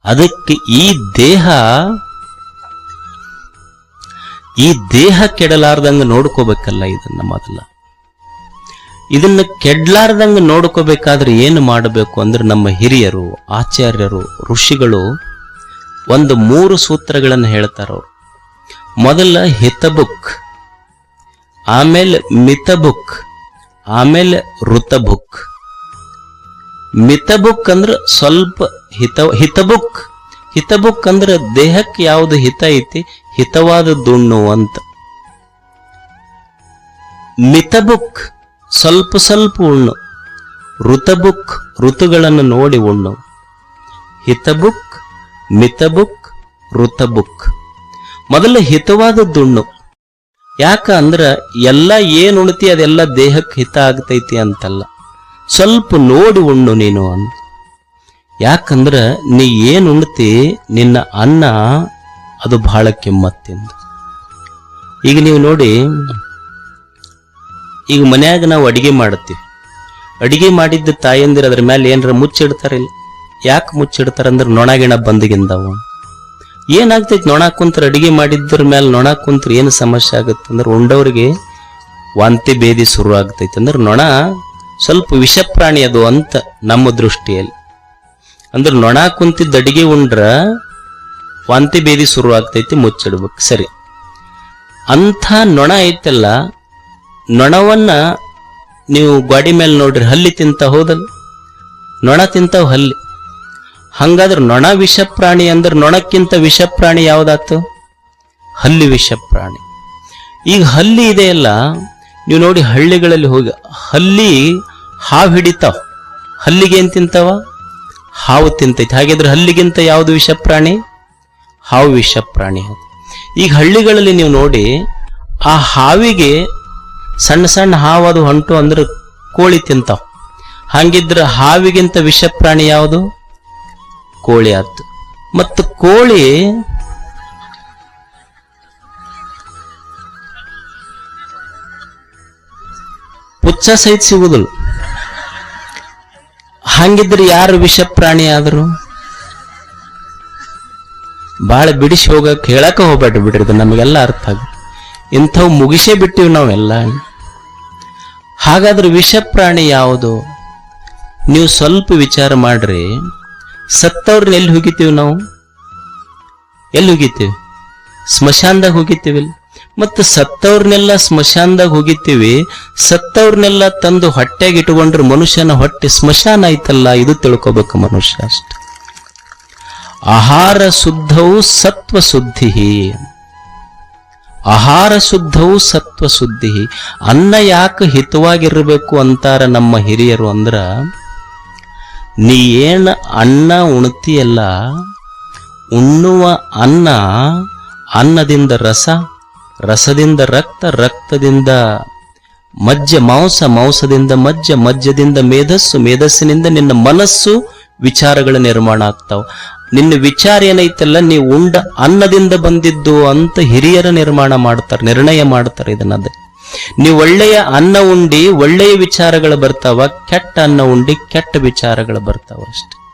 ಅದಕ್ಕೆ ಈ ದೇಹ ಈ ದೇಹ ಕೆಡಲಾರ್ದಂಗ ನೋಡ್ಕೋಬೇಕಲ್ಲ ಇದನ್ನ ಮೊದಲ. ಇದನ್ನ ಕೆಡ್ಲಾರ್ದಂಗ ನೋಡ್ಕೋಬೇಕಾದ್ರೆ ಏನು ಮಾಡಬೇಕು ಅಂದ್ರೆ ನಮ್ಮ ಹಿರಿಯರು, ಆಚಾರ್ಯರು, ಋಷಿಗಳು ಒಂದು ಮೂರು ಸೂತ್ರಗಳನ್ನು ಹೇಳ್ತಾರ ಮೊದಲ ಹಿತಬುಕ್ ಆಮೇಲೆ ಮಿತಬುಕ್ ಆಮೇಲೆ ಋತಬುಕ್ ಮಿತಬುಕ್ ಅಂದ್ರೆ ಸ್ವಲ್ಪ ಹಿತ, ಹಿತಬುಕ್. ಹಿತಬುಕ್ ಅಂದ್ರೆ ದೇಹಕ್ಕೆ ಯಾವುದು ಹಿತ ಐತಿ? ಹಿತವಾದ ದುಣ್ಣು ಅಂತ. ಮಿತಬುಕ್, ಸ್ವಲ್ಪ ಸ್ವಲ್ಪ ಉಣ್ಣು. ಋತಬುಕ್, ಋತುಗಳನ್ನು ನೋಡಿ ಉಣ್ಣು. ಹಿತಬುಕ್, ಮಿತಬುಕ್, ಋತಬುಕ್. ಮೊದಲು ಹಿತವಾದದ್ದುಣ್ಣು ಯಾಕ ಅಂದ್ರ ಎಲ್ಲ ಏನ್ ಉಣ್ತಿ ಅದೆಲ್ಲ ದೇಹಕ್ಕೆ ಹಿತ ಆಗ್ತೈತಿ ಅಂತಲ್ಲ. ಸ್ವಲ್ಪ ನೋಡಿ ಉಣ್ಣು ನೀನು ಅಂತ ಯಾಕಂದ್ರೆ ನೀ ಏನು ಉಣ್ತಿ ನಿನ್ನ ಅನ್ನ ಅದು ಬಹಳ ಕಿಮ್ಮತ್ತಿಂದ. ಈಗ ನೀವು ನೋಡಿ, ಈಗ ಮನ್ಯಾಗ ನಾವು ಅಡಿಗೆ ಮಾಡುತ್ತೀವಿ ಅಡಿಗೆ ಮಾಡಿದ್ದ ತಾಯಂದಿರ ಅದ್ರ ಮೇಲೆ ಏನಾರ ಮುಚ್ಚಿಡ್ತಾರಿಲ್ಲ ಯಾಕೆ ಮುಚ್ಚಿಡ್ತಾರ ಅಂದ್ರೆ ನೊಣಗಿಣ ಬಂದಿಗಿಂದವು ಏನಾಗ್ತೈತಿ ನೊಣ ಕುಂತ್ರ ಅಡಿಗೆ ಮಾಡಿದ್ರ ಮೇಲೆ ನೊಣ ಕುಂತ್ರ ಏನು ಸಮಸ್ಯೆ ಆಗುತ್ತೆ ಅಂದ್ರೆ ಉಂಡವ್ರಿಗೆ ವಾಂತಿ ಭೇದಿ ಶುರು ಆಗ್ತೈತಿ. ಅಂದ್ರೆ ನೊಣ ಸ್ವಲ್ಪ ವಿಷಪ್ರಾಣಿ ಅದು ಅಂತ ನಮ್ಮ ದೃಷ್ಟಿಯಲ್ಲಿ. ಅಂದ್ರೆ ನೊಣ ಕುಂತಿದ್ದ ಅಡಿಗೆ ಉಂಡ್ರ ವಾಂತಿ ಬೇದಿ ಶುರು ಆಗ್ತೈತಿ, ಮುಚ್ಚಿಡ್ಬೇಕು. ಸರಿ. ಅಂಥ ನೊಣ ಐತಲ್ಲ, ನೊಣವನ್ನ ನೀವು ಗಾಡಿ ಮೇಲೆ ನೋಡ್ರಿ, ಹಲ್ಲಿ ತಿಂತ ಹೋದಲ್ಲ ನೊಣ ತಿಂತಾವ್ ಹಲ್ಲಿ. ಹಂಗಾದ್ರೆ ನೊಣ ವಿಷ ಪ್ರಾಣಿ ಅಂದ್ರೆ ನೊಣಕ್ಕಿಂತ ವಿಷ ಪ್ರಾಣಿ ಯಾವ್ದಾತು? ಹಲ್ಲಿ ವಿಷ ಪ್ರಾಣಿ ಈಗ ಹಲ್ಲಿ ಇದೆಯಲ್ಲ ನೀವು ನೋಡಿ ಹಳ್ಳಿಗಳಲ್ಲಿ ಹೋಗಿ, ಹಲ್ಲಿ ಹಾವು ಹಿಡಿತಾವ. ಹಲ್ಲಿಗೆ ಏನ್ ತಿಂತಾವ? ಹಾವು ತಿಂತೈತಿ. ಹಾಗಿದ್ರೆ ಹಲ್ಲಿಗಿಂತ ಯಾವುದು ವಿಷ ಪ್ರಾಣಿ ಹಾವು ವಿಷ ಪ್ರಾಣಿ ಈಗ ಹಳ್ಳಿಗಳಲ್ಲಿ ನೀವು ನೋಡಿ, ಆ ಹಾವಿಗೆ ಸಣ್ಣ ಸಣ್ಣ ಹಾವು ಅದು ಹೊಂಟು ಅಂದ್ರೆ ಕೋಳಿ ತಿಂತಾವ. ಹಾಗಿದ್ರೆ ಹಾವಿಗಿಂತ ವಿಷ ಪ್ರಾಣಿ ಯಾವುದು? ಕೋಳಿ ಆಯ್ತು ಮತ್ತು ಕೋಳಿ ಪುಚ್ಚ ಸಹಿತ ಸಿಗುದಿಲ್ಲ ಹಂಗಿದ್ರೆ ಯಾರು ವಿಷ ಪ್ರಾಣಿ ಆದ್ರು? ಭಾಳ ಬಿಡಿಸಿ ಹೋಗಕ್ ಕೇಳಕ ಹೋಗ್ಬೇಡ್ರಿ ಬಿಡ್ರಿ ನಮಗೆಲ್ಲ ಅರ್ಥ ಆಗುತ್ತೆ. ಇಂಥವು ಮುಗಿಸೇ ಬಿಟ್ಟಿವಿ ನಾವೆಲ್ಲ. ಹಾಗಾದ್ರೆ ವಿಷ ಪ್ರಾಣಿ ಯಾವುದು? ನೀವು ಸ್ವಲ್ಪ ವಿಚಾರ ಮಾಡ್ರಿ. ಸತ್ತವ್ರನ್ನ ಎಲ್ಲಿ ಹೋಗಿತೀವಿ ನಾವು? ಎಲ್ಲಿ ಹೋಗಿತೀವಿ ಸ್ಮಶಾನದಾಗ ಹೋಗಿತೀವಿಲ್ಲ ಮತ್ತು ಸತ್ತವ್ರನ್ನೆಲ್ಲ ಸ್ಮಶಾನದಾಗ ಹೋಗಿತ್ತೀವಿ ಸತ್ತವ್ರನ್ನೆಲ್ಲ ತಂದು ಹೊಟ್ಟೆಗೆ ಇಟ್ಟುಕೊಂಡ್ರೆ ಮನುಷ್ಯನ ಹೊಟ್ಟೆ ಸ್ಮಶಾನ ಐತಲ್ಲ ಇದು ತಿಳ್ಕೊಬೇಕು ಮನುಷ್ಯ ಅಷ್ಟೆ. ಆಹಾರ ಶುದ್ಧವು ಸತ್ವ ಶುದ್ಧಿ ಆಹಾರ ಶುದ್ಧವು ಸತ್ವ ಶುದ್ಧಿ ಅನ್ನ ಯಾಕೆ ಹಿತವಾಗಿರಬೇಕು ಅಂತಾರ ನಮ್ಮ ಹಿರಿಯರು ಅಂದ್ರ, ನೀ ಏನ್ ಅನ್ನ ಉಣ್ತಿಯಲ್ಲ, ಉಣ್ಣುವ ಅನ್ನ ಅನ್ನದಿಂದ ರಸ ರಸದಿಂದ ರಕ್ತ, ರಕ್ತದಿಂದ ಮಜ್ಜ, ಮಾಂಸ, ಮಾಂಸದಿಂದ ಮಜ್ಜ, ಮಜ್ಜದಿಂದ ಮೇಧಸ್ಸು, ಮೇಧಸ್ಸಿನಿಂದ ನಿನ್ನ ಮನಸ್ಸು ವಿಚಾರಗಳ ನಿರ್ಮಾಣ ಆಗ್ತಾವ. ನಿನ್ನ ವಿಚಾರ ಏನೈತಲ್ಲ ನೀವು ಉಂಡ ಅನ್ನದಿಂದ ಬಂದಿದ್ದು ಅಂತ ಹಿರಿಯರ ನಿರ್ಮಾಣ ಮಾಡ್ತಾರೆ, ನಿರ್ಣಯ ಮಾಡ್ತಾರೆ ಇದನ್ನದ. ನೀವು ಒಳ್ಳೆಯ ಅನ್ನ ಉಂಡಿ, ಒಳ್ಳೆಯ ವಿಚಾರಗಳು ಬರ್ತಾವ, ಕೆಟ್ಟ ಅನ್ನ ಉಂಡಿ, ಕೆಟ್ಟ ವಿಚಾರಗಳು ಬರ್ತಾವ ಅಷ್ಟೆ.